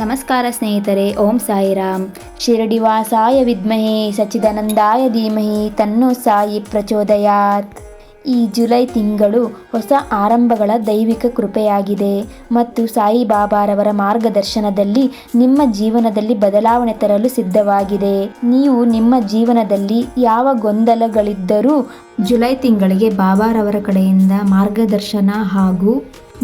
ನಮಸ್ಕಾರ ಸ್ನೇಹಿತರೆ, ಓಂ ಸಾಯಿರಾಮ್. ಶಿರಡಿವಾಸಾಯ ವಿದ್ಮಹಿ ಸಚಿದಾನಂದಾಯ ಧೀಮಹಿ, ತನ್ನೋ ಸಾಯಿ ಪ್ರಚೋದಯಾತ್. ಈ ಜುಲೈ ತಿಂಗಳು ಹೊಸ ಆರಂಭಗಳ ದೈವಿಕ ಕೃಪೆಯಾಗಿದೆ ಮತ್ತು ಸಾಯಿ ಬಾಬಾರವರ ಮಾರ್ಗದರ್ಶನದಲ್ಲಿ ನಿಮ್ಮ ಜೀವನದಲ್ಲಿ ಬದಲಾವಣೆ ತರಲು ಸಿದ್ಧವಾಗಿದೆ. ನೀವು ನಿಮ್ಮ ಜೀವನದಲ್ಲಿ ಯಾವ ಗೊಂದಲಗಳಿದ್ದರೂ ಜುಲೈ ತಿಂಗಳಿಗೆ ಬಾಬಾರವರ ಕಡೆಯಿಂದ ಮಾರ್ಗದರ್ಶನ ಹಾಗೂ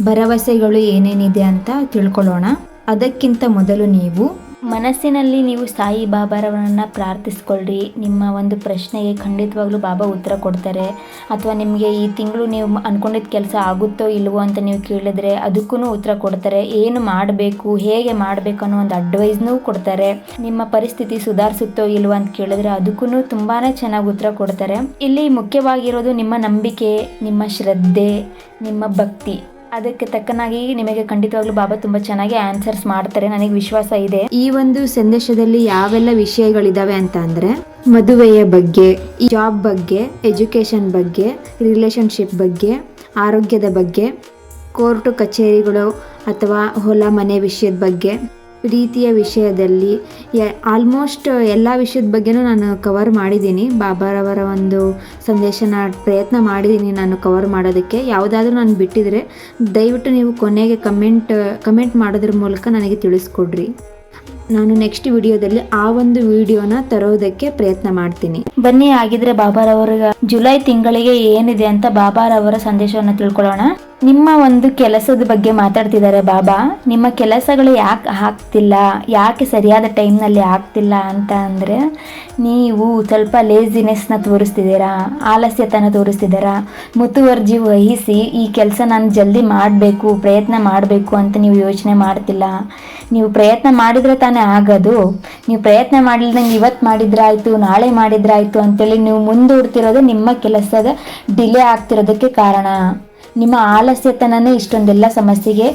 ಭರವಸೆಗಳು ಏನೇನಿದೆ ಅಂತ ತಿಳ್ಕೊಳ್ಳೋಣ. ಅದಕ್ಕಿಂತ ಮೊದಲು ನೀವು ಮನಸ್ಸಿನಲ್ಲಿ ನೀವು ಸಾಯಿ ಬಾಬಾರವರನ್ನು ಪ್ರಾರ್ಥಿಸ್ಕೊಳ್ರಿ. ನಿಮ್ಮ ಒಂದು ಪ್ರಶ್ನೆಗೆ ಖಂಡಿತವಾಗ್ಲೂ ಬಾಬಾ ಉತ್ತರ ಕೊಡ್ತಾರೆ. ಅಥವಾ ನಿಮಗೆ ಈ ತಿಂಗಳು ನೀವು ಅನ್ಕೊಂಡಿದ್ದ ಕೆಲಸ ಆಗುತ್ತೋ ಇಲ್ವೋ ಅಂತ ನೀವು ಕೇಳಿದ್ರೆ ಅದಕ್ಕೂ ಉತ್ತರ ಕೊಡ್ತಾರೆ. ಏನು ಮಾಡಬೇಕು, ಹೇಗೆ ಮಾಡಬೇಕು ಅನ್ನೋ ಒಂದು ಅಡ್ವೈಸ್ನೂ ಕೊಡ್ತಾರೆ. ನಿಮ್ಮ ಪರಿಸ್ಥಿತಿ ಸುಧಾರಿಸುತ್ತೋ ಇಲ್ವೋ ಅಂತ ಕೇಳಿದ್ರೆ ಅದಕ್ಕೂ ತುಂಬಾ ಚೆನ್ನಾಗಿ ಉತ್ತರ ಕೊಡ್ತಾರೆ. ಇಲ್ಲಿ ಮುಖ್ಯವಾಗಿರೋದು ನಿಮ್ಮ ನಂಬಿಕೆ, ನಿಮ್ಮ ಶ್ರದ್ಧೆ, ನಿಮ್ಮ ಭಕ್ತಿ. ಅದಕ್ಕೆ ತಕ್ಕನಾಗಿ ನಿಮಗೆ ಖಂಡಿತವಾಗ್ಲೂ ಬಾಬಾ ತುಂಬಾ ಚೆನ್ನಾಗಿ ಆನ್ಸರ್ಸ್ ಮಾಡ್ತಾರೆ. ನನಗೆ ವಿಶ್ವಾಸ ಇದೆ. ಈ ಒಂದು ಸಂದೇಶದಲ್ಲಿ ಯಾವೆಲ್ಲ ವಿಷಯಗಳಿದಾವೆ ಅಂತ ಅಂದ್ರೆ, ಮದುವೆಯ ಬಗ್ಗೆ ಜಾಬ್ ಬಗ್ಗೆ ಎಜುಕೇಶನ್ ಬಗ್ಗೆ ರಿಲೇಶನ್ಶಿಪ್ ಬಗ್ಗೆ, ಆರೋಗ್ಯದ ಬಗ್ಗೆ ಕೋರ್ಟು ಕಚೇರಿಗಳು ಅಥವಾ ಹೊಲ ಮನೆ ವಿಷಯದ ಬಗ್ಗೆ ಪ್ರೀತಿಯ ವಿಷಯದಲ್ಲಿ ಆಲ್ಮೋಸ್ಟ್ ಎಲ್ಲ ವಿಷಯದ ಬಗ್ಗೆನೂ ನಾನು ಕವರ್ ಮಾಡಿದ್ದೀನಿ. ಬಾಬಾರವರ ಒಂದು ಸಂದೇಶನ ಪ್ರಯತ್ನ ಮಾಡಿದ್ದೀನಿ ನಾನು ಕವರ್ ಮಾಡೋದಕ್ಕೆ. ಯಾವುದಾದ್ರೂ ನಾನು ಬಿಟ್ಟಿದ್ರೆ ದಯವಿಟ್ಟು ನೀವು ಕೊನೆಗೆ ಕಮೆಂಟ್ ಕಮೆಂಟ್ ಮಾಡೋದ್ರ ಮೂಲಕ ನನಗೆ ತಿಳಿಸ್ಕೊಡ್ರಿ. ನಾನು ನೆಕ್ಸ್ಟ್ ವಿಡಿಯೋದಲ್ಲಿ ಆ ಒಂದು ವಿಡಿಯೋನ ತರೋದಕ್ಕೆ ಪ್ರಯತ್ನ ಮಾಡ್ತೀನಿ. ಬನ್ನಿ ಆಗಿದ್ರೆ ಬಾಬಾರವರ ಜುಲೈ ತಿಂಗಳಿಗೆ ಏನಿದೆ ಅಂತ ಬಾಬಾರವರ ಸಂದೇಶವನ್ನು ತಿಳ್ಕೊಳ್ಳೋಣ. ನಿಮ್ಮ ಒಂದು ಕೆಲಸದ ಬಗ್ಗೆ ಮಾತಾಡ್ತಿದ್ದಾರೆ ಬಾಬಾ. ನಿಮ್ಮ ಕೆಲಸಗಳು ಯಾಕೆ ಆಗ್ತಿಲ್ಲ? ಯಾಕೆ ಸರಿಯಾದ ಟೈಮ್ನಲ್ಲಿ ಆಗ್ತಿಲ್ಲ ಅಂತ ಅಂದರೆ, ನೀವು ಸ್ವಲ್ಪ ಲೇಸಿನೆಸ್ನ ತೋರಿಸ್ತಿದ್ದೀರಾ? ಆಲಸ್ಯತನ ತೋರಿಸ್ತಿದ್ದೀರಾ? ಮುತುವರ್ಜಿ ವಹಿಸಿ ಈ ಕೆಲಸ ನಾನು ಜಲ್ದಿ ಮಾಡಬೇಕು, ಪ್ರಯತ್ನ ಮಾಡಬೇಕು ಅಂತ ನೀವು ಯೋಚನೆ ಮಾಡ್ತಿಲ್ಲ. ನೀವು ಪ್ರಯತ್ನ ಮಾಡಿದರೆ ತಾನೇ ಆಗೋದು. ನೀವು ಪ್ರಯತ್ನ ಮಾಡಿಲ್ದಂಗೆ ಇವತ್ತು ಮಾಡಿದ್ರಾಯಿತು, ನಾಳೆ ಮಾಡಿದ್ರಾಯಿತು ಅಂತೇಳಿ ನೀವು ಮುಂದೂಡ್ತಿರೋದು ನಿಮ್ಮ ಕೆಲಸದ ಡಿಲೇ ಆಗ್ತಿರೋದಕ್ಕೆ ಕಾರಣ. ನಿಮ್ಮ ಆಲಸ್ಯತನನೇ ಇಷ್ಟೊಂದೆಲ್ಲ ಸಮಸ್ಯೆಗೆ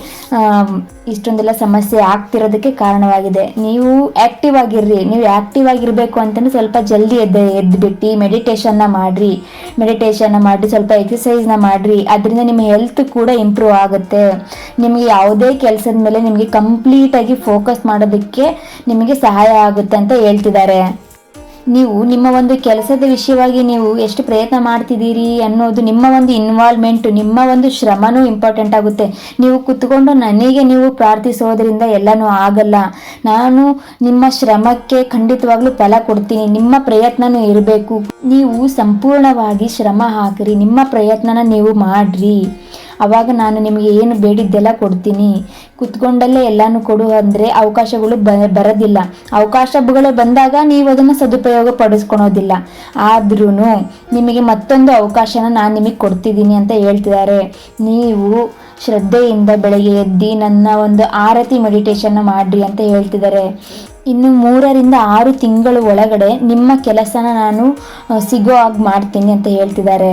ಇಷ್ಟೊಂದೆಲ್ಲ ಸಮಸ್ಯೆ ಆಗ್ತಿರೋದಕ್ಕೆ ಕಾರಣವಾಗಿದೆ. ನೀವು ಆ್ಯಕ್ಟಿವ್ ಆಗಿರ್ರಿ. ನೀವು ಆ್ಯಕ್ಟಿವ್ ಆಗಿರಬೇಕು ಅಂತಂದ್ರೆ ಸ್ವಲ್ಪ ಜಲ್ದಿ ಎದ್ದು ಎದ್ದುಬಿಟ್ಟು ಮೆಡಿಟೇಷನ್ನ ಮಾಡಿರಿ. ಮೆಡಿಟೇಷನ್ನ ಮಾಡಿರಿ, ಸ್ವಲ್ಪ ಎಕ್ಸಸೈಸ್ನ ಮಾಡಿರಿ. ಅದರಿಂದ ನಿಮ್ಮ ಹೆಲ್ತ್ ಕೂಡ ಇಂಪ್ರೂವ್ ಆಗುತ್ತೆ. ನಿಮಗೆ ಯಾವುದೇ ಕೆಲಸದ ಮೇಲೆ ನಿಮಗೆ ಕಂಪ್ಲೀಟಾಗಿ ಫೋಕಸ್ ಮಾಡೋದಕ್ಕೆ ನಿಮಗೆ ಸಹಾಯ ಆಗುತ್ತೆ ಅಂತ ಹೇಳ್ತಿದ್ದಾರೆ. ನೀವು ನಿಮ್ಮ ಒಂದು ಕೆಲಸದ ವಿಷಯವಾಗಿ ನೀವು ಎಷ್ಟು ಪ್ರಯತ್ನ ಮಾಡ್ತಿದ್ದೀರಿ ಅನ್ನೋದು ನಿಮ್ಮ ಒಂದು ಇನ್ವಾಲ್ವ್ಮೆಂಟ್ ನಿಮ್ಮ ಒಂದು ಶ್ರಮನೂ ಇಂಪಾರ್ಟೆಂಟ್ ಆಗುತ್ತೆ. ನೀವು ಕುತ್ಕೊಂಡು ನನಗೆ ನೀವು ಪ್ರಾರ್ಥಿಸೋದ್ರಿಂದ ಎಲ್ಲನೂ ಆಗಲ್ಲ. ನಾನು ನಿಮ್ಮ ಶ್ರಮಕ್ಕೆ ಖಂಡಿತವಾಗ್ಲೂ ಫಲ ಕೊಡ್ತೀನಿ. ನಿಮ್ಮ ಪ್ರಯತ್ನನೂ ಇರಬೇಕು. ನೀವು ಸಂಪೂರ್ಣವಾಗಿ ಶ್ರಮ ಹಾಕಿರಿ. ನಿಮ್ಮ ಪ್ರಯತ್ನನ ನೀವು ಮಾಡ್ರಿ. ಅವಾಗ ನಾನು ನಿಮಗೆ ಏನು ಬೇಡಿದ್ದೆಲ್ಲ ಕೊಡ್ತೀನಿ. ಕುತ್ಕೊಂಡಲ್ಲೇ ಎಲ್ಲಾನು ಕೊಡು ಅಂದರೆ ಅವಕಾಶಗಳು ಬ, ಬರೋದಿಲ್ಲ. ಅವಕಾಶಗಳು ಬಂದಾಗ ನೀವು ಅದನ್ನು ಸದುಪಯೋಗ ಪಡಿಸ್ಕೊಳೋದಿಲ್ಲ. ಆದ್ರೂ ನಿಮಗೆ ಮತ್ತೊಂದು ಅವಕಾಶನ ನಾನು ನಿಮಗೆ ಕೊಡ್ತಿದ್ದೀನಿ ಅಂತ ಹೇಳ್ತಿದ್ದಾರೆ. ನೀವು ಶ್ರದ್ಧೆಯಿಂದ ಬೆಳಗ್ಗೆ ಎದ್ದು ನನ್ನ ಒಂದು ಆರತಿ ಮೆಡಿಟೇಷನ್ನ ಮಾಡ್ರಿ ಅಂತ ಹೇಳ್ತಿದ್ದಾರೆ. ಇನ್ನು ಮೂರರಿಂದ ಆರು ತಿಂಗಳು ಒಳಗಡೆ ನಿಮ್ಮ ಕೆಲಸನ ನಾನು ಸಿಗೋ ಹಾಗೆ ಮಾಡ್ತೀನಿ ಅಂತ ಹೇಳ್ತಿದ್ದಾರೆ.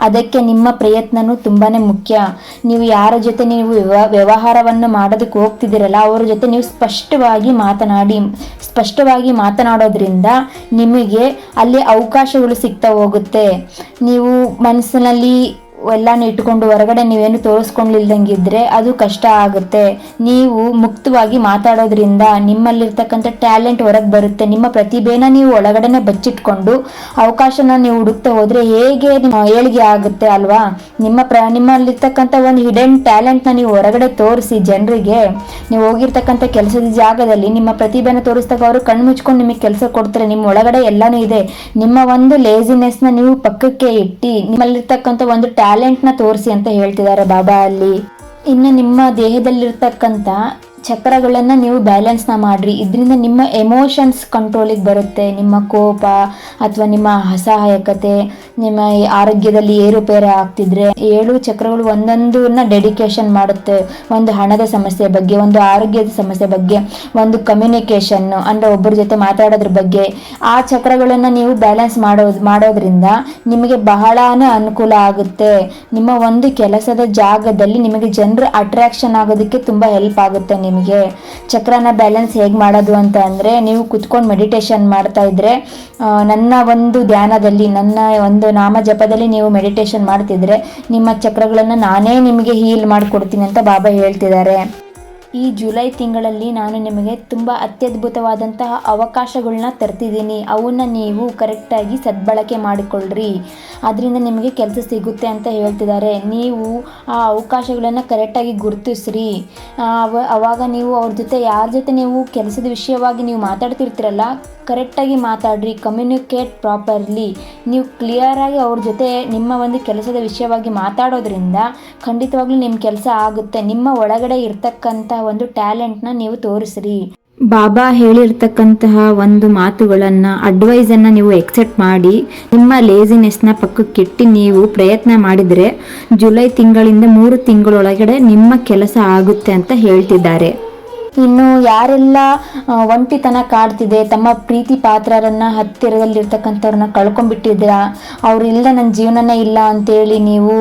ಅದಕ್ಕೆ ನಿಮ್ಮ ಪ್ರಯತ್ನನೂ ತುಂಬಾ ಮುಖ್ಯ. ನೀವು ಯಾರ ಜೊತೆ ನೀವು ವ್ಯವ- ವ್ಯವಹಾರವನ್ನು ಮಾಡೋದಕ್ಕೆ ಹೋಗ್ತಿದ್ದೀರಲ್ಲ, ಅವರ ಜೊತೆ ನೀವು ಸ್ಪಷ್ಟವಾಗಿ ಮಾತನಾಡಿ, ಸ್ಪಷ್ಟವಾಗಿ ಮಾತನಾಡೋದ್ರಿಂದ ನಿಮಗೆ ಅಲ್ಲಿ ಅವಕಾಶಗಳು ಸಿಗ್ತಾ ಹೋಗುತ್ತೆ. ನೀವು ಮನಸ್ಸಿನಲ್ಲಿ ಎಲ್ಲಾನು ಇಟ್ಕೊಂಡು ಹೊರಗಡೆ ನೀವೇನು ತೋರಿಸ್ಕೊಂಡಿಲ್ದಂಗಿದ್ರೆ ಅದು ಕಷ್ಟ ಆಗುತ್ತೆ. ನೀವು ಮುಕ್ತವಾಗಿ ಮಾತಾಡೋದ್ರಿಂದ ನಿಮ್ಮಲ್ಲಿರ್ತಕ್ಕಂಥ ಟ್ಯಾಲೆಂಟ್ ಹೊರಗೆ ಬರುತ್ತೆ. ನಿಮ್ಮ ಪ್ರತಿಭೆನ ನೀವು ಒಳಗಡೆನೆ ಬಚ್ಚಿಟ್ಕೊಂಡು ಅವಕಾಶನ ನೀವು ಹುಡುಕ್ತಾ ಹೋದ್ರೆ ಹೇಗೆ ಏಳಿಗೆ ಆಗುತ್ತೆ ಅಲ್ವಾ? ನಿಮ್ಮ ಪ್ರ, ನಿಮ್ಮಲ್ಲಿರ್ತಕ್ಕಂಥ ಒಂದು ಹಿಡನ್ ಟ್ಯಾಲೆಂಟ್ನ ನೀವು ಹೊರಗಡೆ ತೋರಿಸಿ ಜನರಿಗೆ, ನೀವು ಹೋಗಿರ್ತಕ್ಕಂಥ ಕೆಲಸದ ಜಾಗದಲ್ಲಿ ನಿಮ್ಮ ಪ್ರತಿಭೆನ ತೋರಿಸಿದಾಗ ಅವರು ಕಣ್ಣು ಮುಚ್ಕೊಂಡು ನಿಮಗೆ ಕೆಲಸ ಕೊಡ್ತಾರೆ. ನಿಮ್ಮ ಒಳಗಡೆ ಎಲ್ಲಾನು ಇದೆ. ನಿಮ್ಮ ಒಂದು ಲೇಸಿನೆಸ್ನ ನೀವು ಪಕ್ಕಕ್ಕೆ ಇಟ್ಟು ನಿಮ್ಮಲ್ಲಿರ್ತಕ್ಕಂಥ ಒಂದು ಟ್ಯಾಲೆಂಟ್ನ ತೋರಿಸಿ ಅಂತ ಹೇಳ್ತಿದ್ದಾರೆ ಬಾಬಾ ಅಲ್ಲಿ. ಇನ್ನು ನಿಮ್ಮ ದೇಹದಲ್ಲಿರ್ತಕ್ಕಂಥ ಚಕ್ರಗಳನ್ನು ನೀವು ಬ್ಯಾಲೆನ್ಸ್ನ ಮಾಡಿರಿ. ಇದರಿಂದ ನಿಮ್ಮ ಎಮೋಷನ್ಸ್ ಕಂಟ್ರೋಲಿಗೆ ಬರುತ್ತೆ. ನಿಮ್ಮ ಕೋಪ ಅಥವಾ ನಿಮ್ಮ ಅಸಹಾಯಕತೆ, ನಿಮ್ಮ ಆರೋಗ್ಯದಲ್ಲಿ ಏರುಪೇರು ಆಗ್ತಿದ್ರೆ ಏಳು ಚಕ್ರಗಳು ಒಂದೊಂದನ್ನ ಡೆಡಿಕೇಶನ್ ಮಾಡುತ್ತೆ. ಒಂದು ಹಣದ ಸಮಸ್ಯೆ ಬಗ್ಗೆ, ಒಂದು ಆರೋಗ್ಯದ ಸಮಸ್ಯೆ ಬಗ್ಗೆ, ಒಂದು ಕಮ್ಯುನಿಕೇಷನ್ನು ಅಂದರೆ ಒಬ್ಬರ ಜೊತೆ ಮಾತಾಡೋದ್ರ ಬಗ್ಗೆ. ಆ ಚಕ್ರಗಳನ್ನು ನೀವು ಬ್ಯಾಲೆನ್ಸ್ ಮಾಡೋ, ಮಾಡೋದ್ರಿಂದ ನಿಮಗೆ ಬಹಳ ಅನುಕೂಲ ಆಗುತ್ತೆ. ನಿಮ್ಮ ಒಂದು ಕೆಲಸದ ಜಾಗದಲ್ಲಿ ನಿಮಗೆ ಜನರು ಅಟ್ರಾಕ್ಷನ್ ಆಗೋದಕ್ಕೆ ತುಂಬ ಹೆಲ್ಪ್ ಆಗುತ್ತೆ ನಿಮಗೆ ಚಕ್ರನ ಬ್ಯಾಲೆನ್ಸ್ ಹೇಗೆ ಮಾಡೋದು ಅಂತ ಅಂದರೆ ನೀವು ಕುತ್ಕೊಂಡು ಮೆಡಿಟೇಷನ್ ಮಾಡ್ತಾ ಇದ್ರೆ ಆ, ನನ್ನ ಒಂದು ಧ್ಯಾನದಲ್ಲಿ ನನ್ನ ಒಂದು ನಾಮ ಜಪದಲ್ಲಿ ನೀವು ಮೆಡಿಟೇಷನ್ ಮಾಡ್ತಿದ್ರೆ ನಿಮ್ಮ ಚಕ್ರಗಳನ್ನು ನಾನೇ ನಿಮಗೆ ಹೀಲ್ ಮಾಡಿಕೊಡ್ತೀನಿ ಅಂತ ಬಾಬಾ ಹೇಳ್ತಿದ್ದಾರೆ. ಈ ಜುಲೈ ತಿಂಗಳಲ್ಲಿ ನಾನು ನಿಮಗೆ ತುಂಬ ಅತ್ಯದ್ಭುತವಾದಂತಹ ಅವಕಾಶಗಳನ್ನ ತರ್ತಿದ್ದೀನಿ. ಅವನ್ನ ನೀವು ಕರೆಕ್ಟಾಗಿ ಸದ್ಬಳಕೆ ಮಾಡಿಕೊಳ್ಳ್ರಿ ಅದರಿಂದ ನಿಮಗೆ ಕೆಲಸ ಸಿಗುತ್ತೆ ಅಂತ ಹೇಳ್ತಿದ್ದಾರೆ. ನೀವು ಆ ಅವಕಾಶಗಳನ್ನು ಕರೆಕ್ಟಾಗಿ ಗುರುತಿಸ್ರಿ. ಅವ, ಅವಾಗ ನೀವು ಅವ್ರ ಜೊತೆ ಯಾರ ಜೊತೆ ನೀವು ಕೆಲಸದ ವಿಷಯವಾಗಿ ನೀವು ಮಾತಾಡ್ತಿರ್ತೀರಲ್ಲ, ಕರೆಕ್ಟಾಗಿ ಮಾತಾಡ್ರಿ ಕಮ್ಯುನಿಕೇಟ್ ಪ್ರಾಪರ್ಲಿ ನೀವು ಕ್ಲಿಯರಾಗಿ ಅವ್ರ ಜೊತೆ ನಿಮ್ಮ ಒಂದು ಕೆಲಸದ ವಿಷಯವಾಗಿ ಮಾತಾಡೋದ್ರಿಂದ ಖಂಡಿತವಾಗ್ಲೂ ನಿಮ್ಮ ಕೆಲಸ ಆಗುತ್ತೆ. ನಿಮ್ಮ ಒಳಗಡೆ ಇರ್ತಕ್ಕಂಥ ಒಂದು ಟ್ಯಾಲೆಂಟ್ನ ನೀವು ತೋರಿಸ್ರಿ. ಬಾಬಾ ಹೇಳಿರ್ತಕ್ಕಂತಹ ಒಂದು ಮಾತುಗಳನ್ನ ಅಡ್ವೈಸ್ ಅನ್ನ ನೀವು ಎಕ್ಸೆಪ್ಟ್ ಮಾಡಿ ನಿಮ್ಮ ಲೇಸಿನೆಸ್ನ ಪಕ್ಕಕ್ಕಿಟ್ಟು ನೀವು ಪ್ರಯತ್ನ ಮಾಡಿದ್ರೆ ಜುಲೈ ತಿಂಗಳಿಂದ ಮೂರು ತಿಂಗಳೊಳಗಡೆ ನಿಮ್ಮ ಕೆಲಸ ಆಗುತ್ತೆ ಅಂತ ಹೇಳ್ತಿದ್ದಾರೆ. ಇನ್ನು ಯಾರೆಲ್ಲ ಒಂಟಿತನ ಕಾಡ್ತಿದೆ ತಮ್ಮ ಪ್ರೀತಿ ಪಾತ್ರರನ್ನ ಹತ್ತಿರದಲ್ಲಿರ್ತಕ್ಕಂಥವ್ರನ್ನ ಕಳ್ಕೊಂಡ್ಬಿಟ್ಟಿದ್ದೀರಾ ಅವ್ರು ಇಲ್ಲ ನನ್ನ ಜೀವನನೇ ಇಲ್ಲ ಅಂತೇಳಿ ನೀವು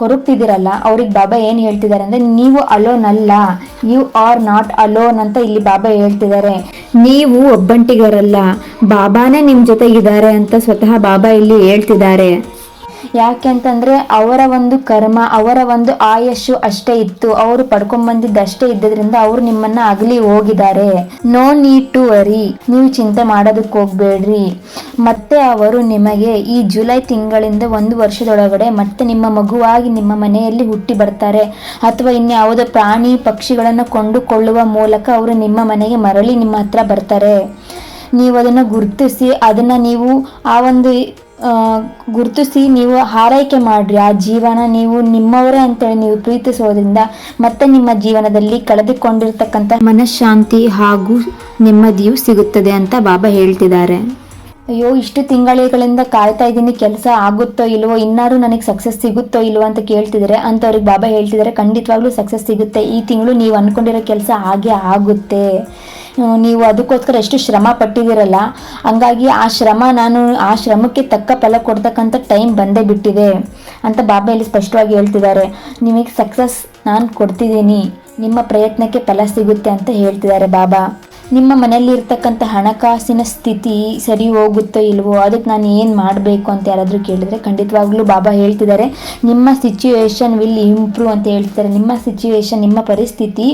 ಕೊರಗ್ತಿದ್ದೀರಲ್ಲ, ಅವ್ರಿಗೆ ಬಾಬಾ ಏನು ಹೇಳ್ತಿದ್ದಾರೆ ಅಂದರೆ, ನೀವು ಅಲೋನ್ ಅಲ್ಲ ಯು ಆರ್ ನಾಟ್ ಅಲೋನ್ ಅಂತ ಇಲ್ಲಿ ಬಾಬಾ ಹೇಳ್ತಿದ್ದಾರೆ. ನೀವು ಒಬ್ಬಂಟಿಗರಲ್ಲ, ಬಾಬಾನೇ ನಿಮ್ಮ ಜೊತೆಗಿದ್ದಾರೆ ಅಂತ ಸ್ವತಃ ಬಾಬಾ ಇಲ್ಲಿ ಹೇಳ್ತಿದ್ದಾರೆ. ಯಾಕೆಂತಂದ್ರೆ ಅವರ ಒಂದು ಕರ್ಮ, ಅವರ ಒಂದು ಆಯಸ್ಸು ಅಷ್ಟೇ ಇತ್ತು. ಅವರು ಪಡ್ಕೊಂಡ್ಬಂದಿದ್ದು ಅಷ್ಟೇ ಇದ್ದದ್ರಿಂದ ಅವರು ನಿಮ್ಮನ್ನ ಅಗಲಿ ಹೋಗಿದ್ದಾರೆ. ನೋ ನೀಡ್ ಟು ವರಿ ನೀವು ಚಿಂತೆ ಮಾಡೋದಕ್ಕೆ ಹೋಗ್ಬೇಡ್ರಿ. ಮತ್ತೆ ಅವರು ನಿಮಗೆ ಈ ಜುಲೈ ತಿಂಗಳಿಂದ ಒಂದು ವರ್ಷದೊಳಗಡೆ ಮತ್ತೆ ನಿಮ್ಮ ಮಗುವಾಗಿ ನಿಮ್ಮ ಮನೆಯಲ್ಲಿ ಹುಟ್ಟಿ ಬರ್ತಾರೆ. ಅಥವಾ ಇನ್ಯಾವುದೋ ಪ್ರಾಣಿ ಪಕ್ಷಿಗಳನ್ನು ಕೊಂಡುಕೊಳ್ಳುವ ಮೂಲಕ ಅವರು ನಿಮ್ಮ ಮನೆಗೆ ಮರಳಿ ನಿಮ್ಮ ಹತ್ರ ಬರ್ತಾರೆ. ನೀವು ಅದನ್ನು ಗುರುತಿಸಿ, ಅದನ್ನು ನೀವು ಆ ಒಂದು ಗುರುತಿಸಿ ನೀವು ಹಾರೈಕೆ ಮಾಡ್ರಿ. ಆ ಜೀವನ ನೀವು ನಿಮ್ಮವರೇ ಅಂತೇಳಿ ನೀವು ಪ್ರೀತಿಸೋದ್ರಿಂದ ಮತ್ತೆ ನಿಮ್ಮ ಜೀವನದಲ್ಲಿ ಕಳೆದುಕೊಂಡಿರ್ತಕ್ಕಂಥ ಮನಃಶಾಂತಿ ಹಾಗೂ ನೆಮ್ಮದಿಯು ಸಿಗುತ್ತದೆ ಅಂತ ಬಾಬಾ ಹೇಳ್ತಿದ್ದಾರೆ. ಅಯ್ಯೋ, ಇಷ್ಟು ತಿಂಗಳಿಗಳಿಂದ ಕಾಯ್ತಾ ಇದ್ದೀನಿ. ಕೆಲಸ ಆಗುತ್ತೋ ಇಲ್ವೋ ಇನ್ನಾರು ನನಗೆ ಸಕ್ಸಸ್ ಸಿಗುತ್ತೋ ಇಲ್ವೋ ಅಂತ ಕೇಳ್ತಿದ್ದಾರೆ. ಅಂಥವ್ರಿಗೆ ಬಾಬಾ ಹೇಳ್ತಿದ್ದಾರೆ, ಖಂಡಿತವಾಗ್ಲೂ ಸಕ್ಸಸ್ ಸಿಗುತ್ತೆ. ಈ ತಿಂಗಳು ನೀವು ಅನ್ಕೊಂಡಿರೋ ಕೆಲಸ ಹಾಗೆ ಆಗುತ್ತೆ. ನೀವು ಅದಕ್ಕೋಸ್ಕರ ಎಷ್ಟು ಶ್ರಮ ಪಟ್ಟಿದ್ದೀರಲ್ಲ, ಹಂಗಾಗಿ ಆ ಶ್ರಮ ನಾನು ಆ ಶ್ರಮಕ್ಕೆ ತಕ್ಕ ಫಲ ಕೊಡ್ತಕ್ಕಂಥ ಟೈಮ್ ಬಂದೇ ಬಿಟ್ಟಿದೆ ಅಂತ ಬಾಬಾ ಇಲ್ಲಿ ಸ್ಪಷ್ಟವಾಗಿ ಹೇಳ್ತಿದ್ದಾರೆ. ನಿಮಗೆ ಸಕ್ಸಸ್ ನಾನು ಕೊಡ್ತಿದ್ದೀನಿ, ನಿಮ್ಮ ಪ್ರಯತ್ನಕ್ಕೆ ಫಲ ಸಿಗುತ್ತೆ ಅಂತ ಹೇಳ್ತಿದ್ದಾರೆ ಬಾಬಾ. ನಿಮ್ಮ ಮನೆಯಲ್ಲಿ ಇರ್ತಕ್ಕಂಥ ಹಣಕಾಸಿನ ಸ್ಥಿತಿ ಸರಿ ಹೋಗುತ್ತೋ ಇಲ್ವೋ, ಅದಕ್ಕೆ ನಾನು ಏನು ಮಾಡಬೇಕು ಅಂತ ಯಾರಾದರೂ ಕೇಳಿದರೆ ಖಂಡಿತವಾಗ್ಲೂ ಬಾಬಾ ಹೇಳ್ತಿದ್ದಾರೆ. ನಿಮ್ಮ ಸಿಚುವೇಶನ್ ವಿಲ್ ಇಂಪ್ರೂವ್ ಅಂತ ಹೇಳ್ತಿದ್ದಾರೆ. ನಿಮ್ಮ ಸಿಚುವೇಶನ್ ನಿಮ್ಮ ಪರಿಸ್ಥಿತಿ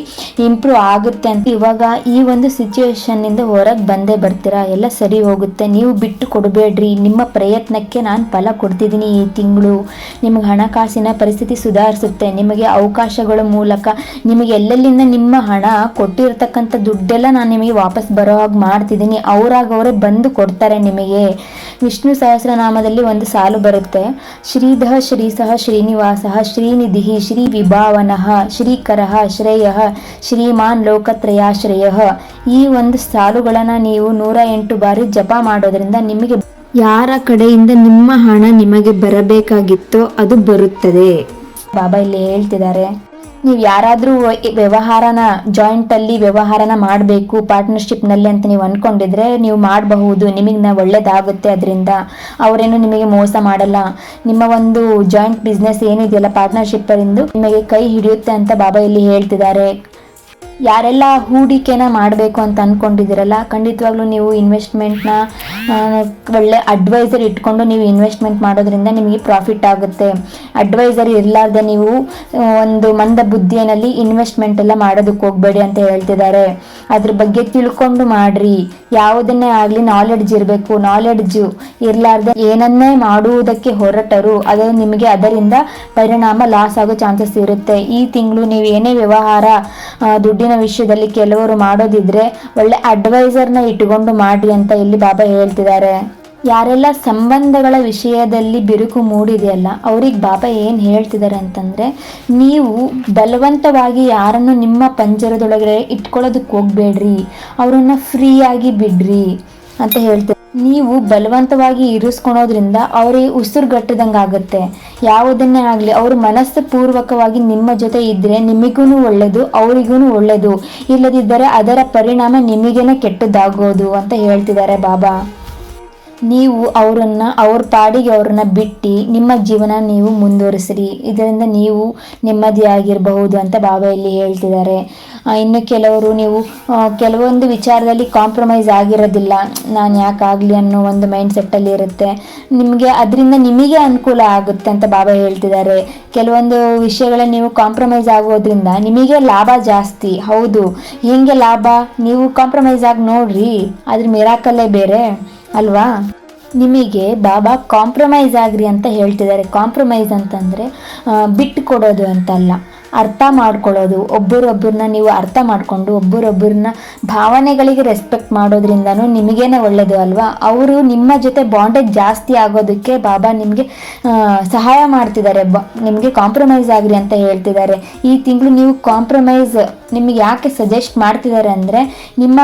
ಇಂಪ್ರೂವ್ ಆಗುತ್ತೆ ಅಂತ. ಇವಾಗ ಈ ಒಂದು ಸಿಚುವೇಶನ್ನಿಂದ ಹೊರಗೆ ಬಂದೇ ಬರ್ತೀರಾ? ಎಲ್ಲ ಸರಿ ಹೋಗುತ್ತೆ. ನೀವು ಬಿಟ್ಟು ಕೊಡಬೇಡ್ರಿ. ನಿಮ್ಮ ಪ್ರಯತ್ನಕ್ಕೆ ನಾನು ಫಲ ಕೊಡ್ತಿದ್ದೀನಿ ಈ ತಿಂಗಳು. ನಿಮಗೆ ಹಣಕಾಸಿನ ಪರಿಸ್ಥಿತಿ ಸುಧಾರಿಸುತ್ತೆ. ನಿಮಗೆ ಅವಕಾಶಗಳ ಮೂಲಕ ನಿಮಗೆ ಎಲ್ಲೆಲ್ಲಿಂದ ನಿಮ್ಮ ಹಣ ಕೊಟ್ಟಿರ್ತಕ್ಕಂಥ ದುಡ್ಡೆಲ್ಲ ನಾನು ನಿಮಗೆ ವಾಪಸ್ ಬರೋ ಹಾಗೆ ಮಾಡ್ತಿದ್ದೀನಿ ಅವರಾಗ ಅವರೇ ಬಂದು ಕೊಡ್ತಾರೆ ನಿಮಗೆ. ವಿಷ್ಣು ಸಹಸ್ರನಾಮದಲ್ಲಿ ಒಂದು ಸಾಲು ಬರುತ್ತೆ. ಶ್ರೀಧಃ ಶ್ರೀಸಃ ಶ್ರೀನಿವಾಸ ಶ್ರೀನಿಧಿ ಶ್ರೀ ವಿಭಾವನಃ ಶ್ರೀಕರಃ ಶ್ರೇಯ ಶ್ರೀಮಾನ್ ಲೋಕತ್ರಯಾಶ್ರಯ ಈ ಒಂದು ಸಾಲುಗಳನ್ನು ನೀವು ನೂರ ಎಂಟು ಬಾರಿ ಜಪ ಮಾಡೋದ್ರಿಂದ ನಿಮಗೆ ಯಾರ ಕಡೆಯಿಂದ ನಿಮ್ಮ ಹಣ ನಿಮಗೆ ಬರಬೇಕಾಗಿತ್ತೋ ಅದು ಬರುತ್ತದೆ. ಬಾಬಾ ಇಲ್ಲಿ ಹೇಳ್ತಿದ್ದಾರೆ. ನೀವು ಯಾರಾದರೂ ವ್ಯವಹಾರನ ಜಾಯಿಂಟಲ್ಲಿ ವ್ಯವಹಾರನ ಮಾಡಬೇಕು ಪಾರ್ಟ್ನರ್ಶಿಪ್ನಲ್ಲಿ ಅಂತ ನೀವು ಅಂದ್ಕೊಂಡಿದ್ರೆ ನೀವು ಮಾಡಬಹುದು. ನಿಮಗೆ ನಾವು ಒಳ್ಳೇದಾಗುತ್ತೆ ಅದರಿಂದ. ಅವರೇನು ನಿಮಗೆ ಮೋಸ ಮಾಡಲ್ಲ. ನಿಮ್ಮ ಒಂದು ಜಾಯಿಂಟ್ ಬಿಸ್ನೆಸ್ ಏನಿದೆಯಲ್ಲ ಪಾರ್ಟ್ನರ್ಶಿಪ್ಪರಿಂದು ನಿಮಗೆ ಕೈ ಹಿಡಿಯುತ್ತೆ ಅಂತ ಬಾಬಾ ಇಲ್ಲಿ ಹೇಳ್ತಿದ್ದಾರೆ. ಯಾರೆಲ್ಲ ಹೂಡಿಕೆನ ಮಾಡಬೇಕು ಅಂತ ಅಂದ್ಕೊಂಡಿದ್ದೀರಲ್ಲ ಖಂಡಿತವಾಗ್ಲೂ ನೀವು ಇನ್ವೆಸ್ಟ್ಮೆಂಟ್ನ ಒಳ್ಳೆ ಅಡ್ವೈಸರ್ ಇಟ್ಕೊಂಡು ನೀವು ಇನ್ವೆಸ್ಟ್ಮೆಂಟ್ ಮಾಡೋದ್ರಿಂದ ನಿಮಗೆ ಪ್ರಾಫಿಟ್ ಆಗುತ್ತೆ. ಅಡ್ವೈಸರ್ ಇರಲಾರ್ದೆ ನೀವು ಒಂದು ಮಂದ ಬುದ್ಧಿಯಲ್ಲಿ ಇನ್ವೆಸ್ಟ್ಮೆಂಟ್ ಎಲ್ಲ ಮಾಡೋದಕ್ಕೆ ಹೋಗಬೇಡಿ ಅಂತ ಹೇಳ್ತಿದ್ದಾರೆ. ಅದ್ರ ಬಗ್ಗೆ ತಿಳ್ಕೊಂಡು ಮಾಡ್ರಿ. ಯಾವುದನ್ನೇ ಆಗಲಿ ನಾಲೆಡ್ಜ್ ಇರಬೇಕು. ನಾಲೆಡ್ಜ್ ಇರಲಾರ್ದೆ ಏನನ್ನೇ ಮಾಡುವುದಕ್ಕೆ ಹೊರಟರು ಅದು ನಿಮಗೆ ಅದರಿಂದ ಪರಿಣಾಮ ಲಾಸ್ ಆಗೋ ಚಾನ್ಸಸ್ ಇರುತ್ತೆ. ಈ ತಿಂಗಳು ನೀವು ಏನೇ ವ್ಯವಹಾರ ಆ, ದುಡ್ಡಿನ ವಿಷಯದಲ್ಲಿ ಕೆಲವರು ಮಾಡೋದಿದ್ರೆ ಒಳ್ಳೆ ಅಡ್ವೈಸರ್ನ ಇಟ್ಟುಕೊಂಡು ಮಾಡಿ ಅಂತ ಇಲ್ಲಿ ಬಾಬಾ ಹೇಳ್ತಿದ್ದಾರೆ. ಯಾರೆಲ್ಲ ಸಂಬಂಧಗಳ ವಿಷಯದಲ್ಲಿ ಬಿರುಕು ಮೂಡಿದೆಯಲ್ಲ, ಅವ್ರಿಗೆ ಬಾಬಾ ಏನು ಹೇಳ್ತಿದ್ದಾರೆ ಅಂತಂದರೆ, ನೀವು ಬಲವಂತವಾಗಿ ಯಾರನ್ನು ನಿಮ್ಮ ಪಂಜರದೊಳಗೆ ಇಟ್ಕೊಳ್ಳೋದಕ್ಕೆ ಹೋಗ್ಬೇಡ್ರಿ, ಅವರನ್ನು ಫ್ರೀಯಾಗಿ ಬಿಡ್ರಿ ಅಂತ ಹೇಳ್ತಾರೆ ನೀವು ಬಲವಂತವಾಗಿ ಇರಿಸ್ಕೊಳೋದ್ರಿಂದ ಅವರಿಗೆ ಉಸಿರುಗಟ್ಟದಂಗಾಗುತ್ತೆ. ಯಾವುದನ್ನೇ ಆಗಲಿ ಅವರು ಮನಸ್ಸು ಪೂರ್ವಕವಾಗಿ ನಿಮ್ಮ ಜೊತೆ ಇದ್ದರೆ ನಿಮಗೂ ಒಳ್ಳೆಯದು ಅವರಿಗೂ ಒಳ್ಳೆಯದು ಇಲ್ಲದಿದ್ದರೆ ಅದರ ಪರಿಣಾಮ ನಿಮಗೇನೆ ಕೆಟ್ಟದ್ದಾಗೋದು ಅಂತ ಹೇಳ್ತಿದ್ದಾರೆ ಬಾಬಾ. ನೀವು ಅವರನ್ನು, ಅವ್ರ ಪಾಡಿಗೆ ಅವ್ರನ್ನ ಬಿಟ್ಟು ನಿಮ್ಮ ಜೀವನ ನೀವು ಮುಂದುವರಿಸ್ರಿ. ಇದರಿಂದ ನೀವು ನೆಮ್ಮದಿಯಾಗಿರಬಹುದು ಅಂತ ಬಾಬಾ ಇಲ್ಲಿ ಹೇಳ್ತಿದ್ದಾರೆ. ಇನ್ನು ಕೆಲವರು ನೀವು ಕೆಲವೊಂದು ವಿಚಾರದಲ್ಲಿ ಕಾಂಪ್ರಮೈಸ್ ಆಗಿರೋದಿಲ್ಲ. ನಾನು ಯಾಕಾಗಲಿ ಅನ್ನೋ ಒಂದು ಮೈಂಡ್ ಸೆಟ್ಟಲ್ಲಿ ಇರುತ್ತೆ. ನಿಮಗೆ ಅದರಿಂದ ನಿಮಗೆ ಅನುಕೂಲ ಆಗುತ್ತೆ ಅಂತ ಬಾಬಾ ಹೇಳ್ತಿದ್ದಾರೆ. ಕೆಲವೊಂದು ವಿಷಯಗಳಲ್ಲಿ ನೀವು ಕಾಂಪ್ರಮೈಸ್ ಆಗೋದ್ರಿಂದ ನಿಮಗೆ ಲಾಭ ಜಾಸ್ತಿ. ಹೌದು. ಹೆಂಗೆ ಲಾಭ? ನೀವು ಕಾಂಪ್ರಮೈಸ್ ಆಗಿ ನೋಡ್ರಿ. ಅದ್ರ ಮಿರಾಕಲ್ಲೇ ಬೇರೆ. ಅಲ್ವಾ? ನಿಮಗೆ ಬಾಬಾ ಕಾಂಪ್ರಮೈಸ್ ಆಗ್ರಿ ಅಂತ ಹೇಳ್ತಿದ್ದಾರೆ. ಕಾಂಪ್ರಮೈಸ್ ಅಂತಂದರೆ ಬಿಟ್ಟು ಕೊಡೋದು ಅಂತಲ್ಲ. ಅರ್ಥ ಮಾಡ್ಕೊಳ್ಳೋದು. ಒಬ್ಬರೊಬ್ಬರನ್ನ ನೀವು ಅರ್ಥ ಮಾಡಿಕೊಂಡು ಒಬ್ಬರೊಬ್ಬರನ್ನ ಭಾವನೆಗಳಿಗೆ ರೆಸ್ಪೆಕ್ಟ್ ಮಾಡೋದ್ರಿಂದನೂ ನಿಮಗೇನೆ ಒಳ್ಳೆಯದು ಅಲ್ವಾ? ಅವರು ನಿಮ್ಮ ಜೊತೆ ಬಾಂಡೇಜ್ ಜಾಸ್ತಿ ಆಗೋದಕ್ಕೆ ಬಾಬಾ ನಿಮಗೆ ಸಹಾಯ ಮಾಡ್ತಿದ್ದಾರೆ. ಬ ನಿಮಗೆ ಕಾಂಪ್ರಮೈಸ್ ಆಗ್ರಿ ಅಂತ ಹೇಳ್ತಿದ್ದಾರೆ. ಈ ತಿಂಗಳು ನೀವು ಕಾಂಪ್ರಮೈಸ್ ನಿಮಗೆ ಯಾಕೆ ಸಜೆಸ್ಟ್ ಮಾಡ್ತಿದ್ದಾರೆ ಅಂದರೆ ನಿಮ್ಮ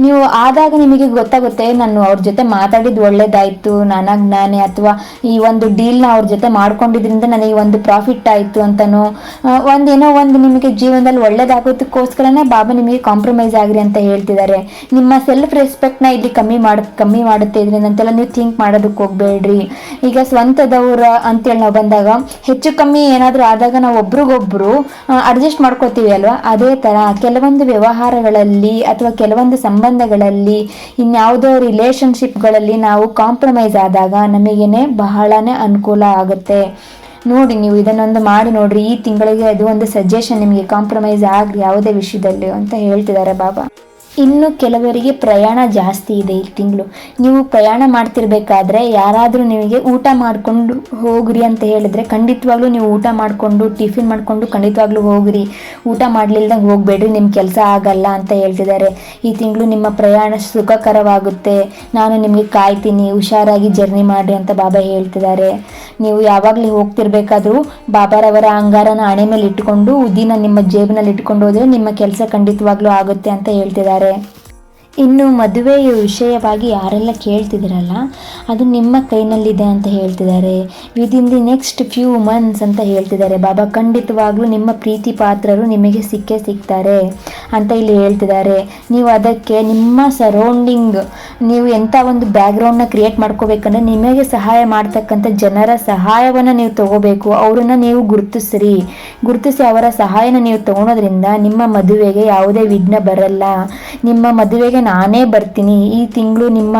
ನೀವು ಆದಾಗ ನಿಮಗೆ ಗೊತ್ತಾಗುತ್ತೆ ನಾನು ಅವ್ರ ಜೊತೆ ಮಾತಾಡಿದ್ದು ಒಳ್ಳೇದಾಯಿತು ನಾನಾಗಿ ನಾನೇ ಅಥವಾ ಈ ಒಂದು ಡೀಲ್ನ ಅವ್ರ ಜೊತೆ ಮಾಡ್ಕೊಂಡಿದ್ರಿಂದ ನನಗೆ ಒಂದು ಪ್ರಾಫಿಟ್ ಆಯಿತು ಅಂತನೋ. ಆ, ಒಂದೇನೋ ಒಂದು ನಿಮಗೆ ಜೀವನದಲ್ಲಿ ಒಳ್ಳೇದಾಗೋದಕ್ಕೋಸ್ಕರನೇ ಬಾಬಾ ನಿಮಗೆ ಕಾಂಪ್ರಮೈಸ್ ಆಗ್ರಿ ಅಂತ ಹೇಳ್ತಿದ್ದಾರೆ. ನಿಮ್ಮ ಸೆಲ್ಫ್ ರೆಸ್ಪೆಕ್ಟ್ನ ಇಲ್ಲಿ ಕಮ್ಮಿ ಮಾಡ್, ಕಮ್ಮಿ ಮಾಡುತ್ತೆ ಇದರಿಂದ ಅಂತೆಲ್ಲ ನೀವು ಥಿಂಕ್ ಮಾಡೋದಕ್ಕೆ ಹೋಗಬೇಡ್ರಿ. ಈಗ ಸ್ವಂತದವ್ರ ಅಂತೇಳಿ ನಾವು ಬಂದಾಗ ಹೆಚ್ಚು ಕಮ್ಮಿ ಏನಾದರೂ ಆದಾಗ ನಾವು ಒಬ್ರಿಗೊಬ್ರು ಅಡ್ಜಸ್ಟ್ ಮಾಡ್ಕೋತೀವಿ ಅಲ್ವಾ? ಅದೇ ಥರ ಕೆಲವೊಂದು ವ್ಯವಹಾರಗಳಲ್ಲಿ ಅಥವಾ ಕೆಲವೊಂದು ಸಂಬಂಧಗಳಲ್ಲಿ, ಇನ್ಯಾವುದೋ ರಿಲೇಶನ್ಶಿಪ್ಗಳಲ್ಲಿ ನಾವು ಕಾಂಪ್ರಮೈಸ್ ಆದಾಗ ನಮಗೇನೆ ಬಹಳನೇ ಅನುಕೂಲ ಆಗುತ್ತೆ. ನೋಡಿ, ನೀವು ಇದನ್ನೊಂದು ಮಾಡಿ ನೋಡ್ರಿ. ಈ ತಿಂಗಳಿಗೆ ಅದು ಒಂದು ಸಜೆಷನ್ ನಿಮಗೆ ಕಾಂಪ್ರಮೈಸ್ ಆಗ್ರಿ ಯಾವುದೇ ವಿಷಯದಲ್ಲಿ ಅಂತ ಹೇಳ್ತಿದ್ದಾರೆ ಬಾಬಾ. ಇನ್ನು ಕೆಲವರಿಗೆ ಪ್ರಯಾಣ ಜಾಸ್ತಿ ಇದೆ ಈ ತಿಂಗಳು. ನೀವು ಪ್ರಯಾಣ ಮಾಡ್ತಿರ್ಬೇಕಾದ್ರೆ ಯಾರಾದರೂ ನಿಮಗೆ ಊಟ ಮಾಡಿಕೊಂಡು ಹೋಗ್ರಿ ಅಂತ ಹೇಳಿದ್ರೆ ಖಂಡಿತವಾಗ್ಲೂ ನೀವು ಊಟ ಮಾಡಿಕೊಂಡು, ಟಿಫಿನ್ ಮಾಡಿಕೊಂಡು ಖಂಡಿತವಾಗ್ಲೂ ಹೋಗ್ರಿ. ಊಟ ಮಾಡಲಿಲ್ದಂಗೆ ಹೋಗಬೇಡ್ರಿ ನಿಮ್ಮ ಕೆಲಸ ಆಗಲ್ಲ ಅಂತ ಹೇಳ್ತಿದ್ದಾರೆ. ಈ ತಿಂಗಳು ನಿಮ್ಮ ಪ್ರಯಾಣ ಸುಖಕರವಾಗುತ್ತೆ. ನಾನು ನಿಮಗೆ ಕಾಯ್ತೀನಿ, ಹುಷಾರಾಗಿ ಜರ್ನಿ ಮಾಡಿರಿ ಅಂತ ಬಾಬಾ ಹೇಳ್ತಿದ್ದಾರೆ. ನೀವು ಯಾವಾಗಲೂ ಹೋಗ್ತಿರ್ಬೇಕಾದ್ರೂ ಬಾಬಾರವರ ಅಂಗಾರನ ಹಣೆ ಮೇಲೆ ಇಟ್ಕೊಂಡು ಉದಿನ ನಿಮ್ಮ ಜೇಬಿನಲ್ಲಿ ಇಟ್ಕೊಂಡು ಹೋದರೆ ನಿಮ್ಮ ಕೆಲಸ ಖಂಡಿತವಾಗ್ಲೂ ಆಗುತ್ತೆ ಅಂತ ಹೇಳ್ತಿದ್ದಾರೆ. Okay. ಇನ್ನು ಮದುವೆಯ ವಿಷಯವಾಗಿ ಯಾರೆಲ್ಲ ಕೇಳ್ತಿದ್ದೀರಲ್ಲ, ಅದು ನಿಮ್ಮ ಕೈನಲ್ಲಿದೆ ಅಂತ ಹೇಳ್ತಿದ್ದಾರೆ. Within the next few months ಅಂತ ಹೇಳ್ತಿದ್ದಾರೆ. ಬಾಬಾ, ಖಂಡಿತವಾಗ್ಲೂ ನಿಮ್ಮ ಪ್ರೀತಿ ಪಾತ್ರರು ನಿಮಗೆ ಸಿಕ್ಕೇ ಸಿಗ್ತಾರೆ ಅಂತ ಇಲ್ಲಿ ಹೇಳ್ತಿದ್ದಾರೆ. ನೀವು ಅದಕ್ಕೆ ನಿಮ್ಮ ಸರೌಂಡಿಂಗ್ ನೀವು ಎಂಥ ಒಂದು ಬ್ಯಾಕ್ಗ್ರೌಂಡ್ನ ಕ್ರಿಯೇಟ್ ಮಾಡ್ಕೋಬೇಕಂದ್ರೆ ನಿಮಗೆ ಸಹಾಯ ಮಾಡ್ತಕ್ಕಂಥ ಜನರ ಸಹಾಯವನ್ನು ನೀವು ತಗೋಬೇಕು. ಅವರನ್ನು ನೀವು ಗುರುತಿಸ್ರಿ. ಗುರುತಿಸಿ ಅವರ ಸಹಾಯನ ನೀವು ತಗೊಳೋದ್ರಿಂದ ನಿಮ್ಮ ಮದುವೆಗೆ ಯಾವುದೇ ವಿಘ್ನ ಬರಲ್ಲ. ನಿಮ್ಮ ಮದುವೆಗೆ ನಾನೇ ಬರ್ತೀನಿ. ಈ ತಿಂಗಳು ನಿಮ್ಮ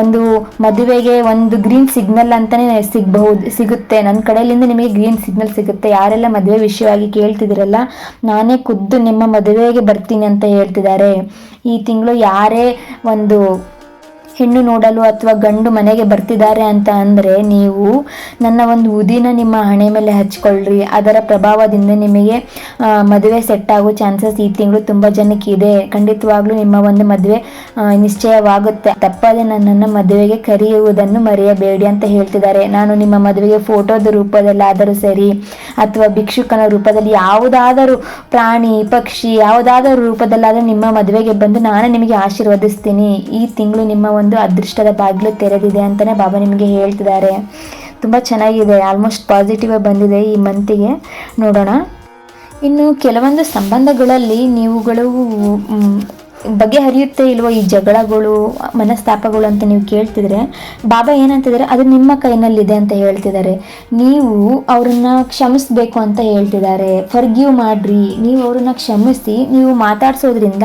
ಒಂದು ಮದುವೆಗೆ ಒಂದು ಗ್ರೀನ್ ಸಿಗ್ನಲ್ ಅಂತಾನೆ ಸಿಗಬಹುದು, ಸಿಗುತ್ತೆ. ನನ್ನ ಕಡೆಯಿಂದ ನಿಮಗೆ ಗ್ರೀನ್ ಸಿಗ್ನಲ್ ಸಿಗುತ್ತೆ. ಯಾರೆಲ್ಲ ಮದುವೆ ವಿಷಯವಾಗಿ ಕೇಳ್ತಿದ್ದೀರಲ್ಲ, ನಾನೇ ಖುದ್ದು ನಿಮ್ಮ ಮದುವೆಗೆ ಬರ್ತೀನಿ ಅಂತ ಹೇಳ್ತಿದ್ದಾರೆ. ಈ ತಿಂಗಳು ಯಾರೇ ಒಂದು ಹೆಣ್ಣು ನೋಡಲು ಅಥವಾ ಗಂಡು ಮನೆಗೆ ಬರ್ತಿದ್ದಾರೆ ಅಂತ ಅಂದರೆ ನೀವು ನನ್ನ ಒಂದು ಉದಿನ ನಿಮ್ಮ ಹಣೆ ಮೇಲೆ ಹಚ್ಕೊಳ್ರಿ ಅದರ ಪ್ರಭಾವದಿಂದ ನಿಮಗೆ ಮದುವೆ ಸೆಟ್ ಆಗೋ ಚಾನ್ಸಸ್ ಈ ತಿಂಗಳು ತುಂಬ ಜನಕ್ಕೆ ಇದೆ ಖಂಡಿತವಾಗ್ಲೂ ನಿಮ್ಮ ಒಂದು ಮದುವೆ ನಿಶ್ಚಯವಾಗುತ್ತೆ. ತಪ್ಪದೆ ನನ್ನನ್ನು ಮದುವೆಗೆ ಕರೆಯುವುದನ್ನು ಮರೆಯಬೇಡಿ ಅಂತ ಹೇಳ್ತಿದ್ದಾರೆ. ನಾನು ನಿಮ್ಮ ಮದುವೆಗೆ ಫೋಟೋದ ರೂಪದಲ್ಲಾದರೂ ಸರಿ ಅಥವಾ ಭಿಕ್ಷುಕನ ರೂಪದಲ್ಲಿ ಯಾವುದಾದರೂ ಪ್ರಾಣಿ, ಪಕ್ಷಿ, ಯಾವುದಾದರೂ ರೂಪದಲ್ಲಾದರೂ ನಿಮ್ಮ ಮದುವೆಗೆ ಬಂದು ನಾನು ನಿಮಗೆ ಆಶೀರ್ವದಿಸ್ತೀನಿ. ಈ ತಿಂಗಳು ನಿಮ್ಮ ಒಂದು ಅದೃಷ್ಟದ ಬಾಗಿಲು ತೆರೆದಿದೆ ಅಂತಲೇ ಬಾಬಾ ನಿಮಗೆ ಹೇಳ್ತಿದ್ದಾರೆ. ತುಂಬ ಚೆನ್ನಾಗಿದೆ ಆಲ್ಮೋಸ್ಟ್ ಪಾಸಿಟಿವ್ ಬಂದಿದೆ ಈ ಮಂತಿಗೆ. ನೋಡೋಣ. ಇನ್ನು ಕೆಲವೊಂದು ಸಂಬಂಧಗಳಲ್ಲಿ ನೀವುಗಳು ಬಗೆಹರಿಯುತ್ತೆ ಇಲ್ವೋ ಈ ಜಗಳಗಳು, ಮನಸ್ತಾಪಗಳು ಅಂತ ನೀವು ಕೇಳ್ತಿದ್ರೆ, ಬಾಬಾ ಏನಂತಿದ್ದಾರೆ, ಅದು ನಿಮ್ಮ ಕೈನಲ್ಲಿದೆ ಅಂತ ಹೇಳ್ತಿದ್ದಾರೆ. ನೀವು ಅವ್ರನ್ನ ಕ್ಷಮಿಸ್ಬೇಕು ಅಂತ ಹೇಳ್ತಿದ್ದಾರೆ. ಫರ್ಗ್ಯೂ ಮಾಡ್ರಿ. ನೀವು ಅವ್ರನ್ನ ಕ್ಷಮಿಸಿ, ನೀವು ಮಾತಾಡ್ಸೋದ್ರಿಂದ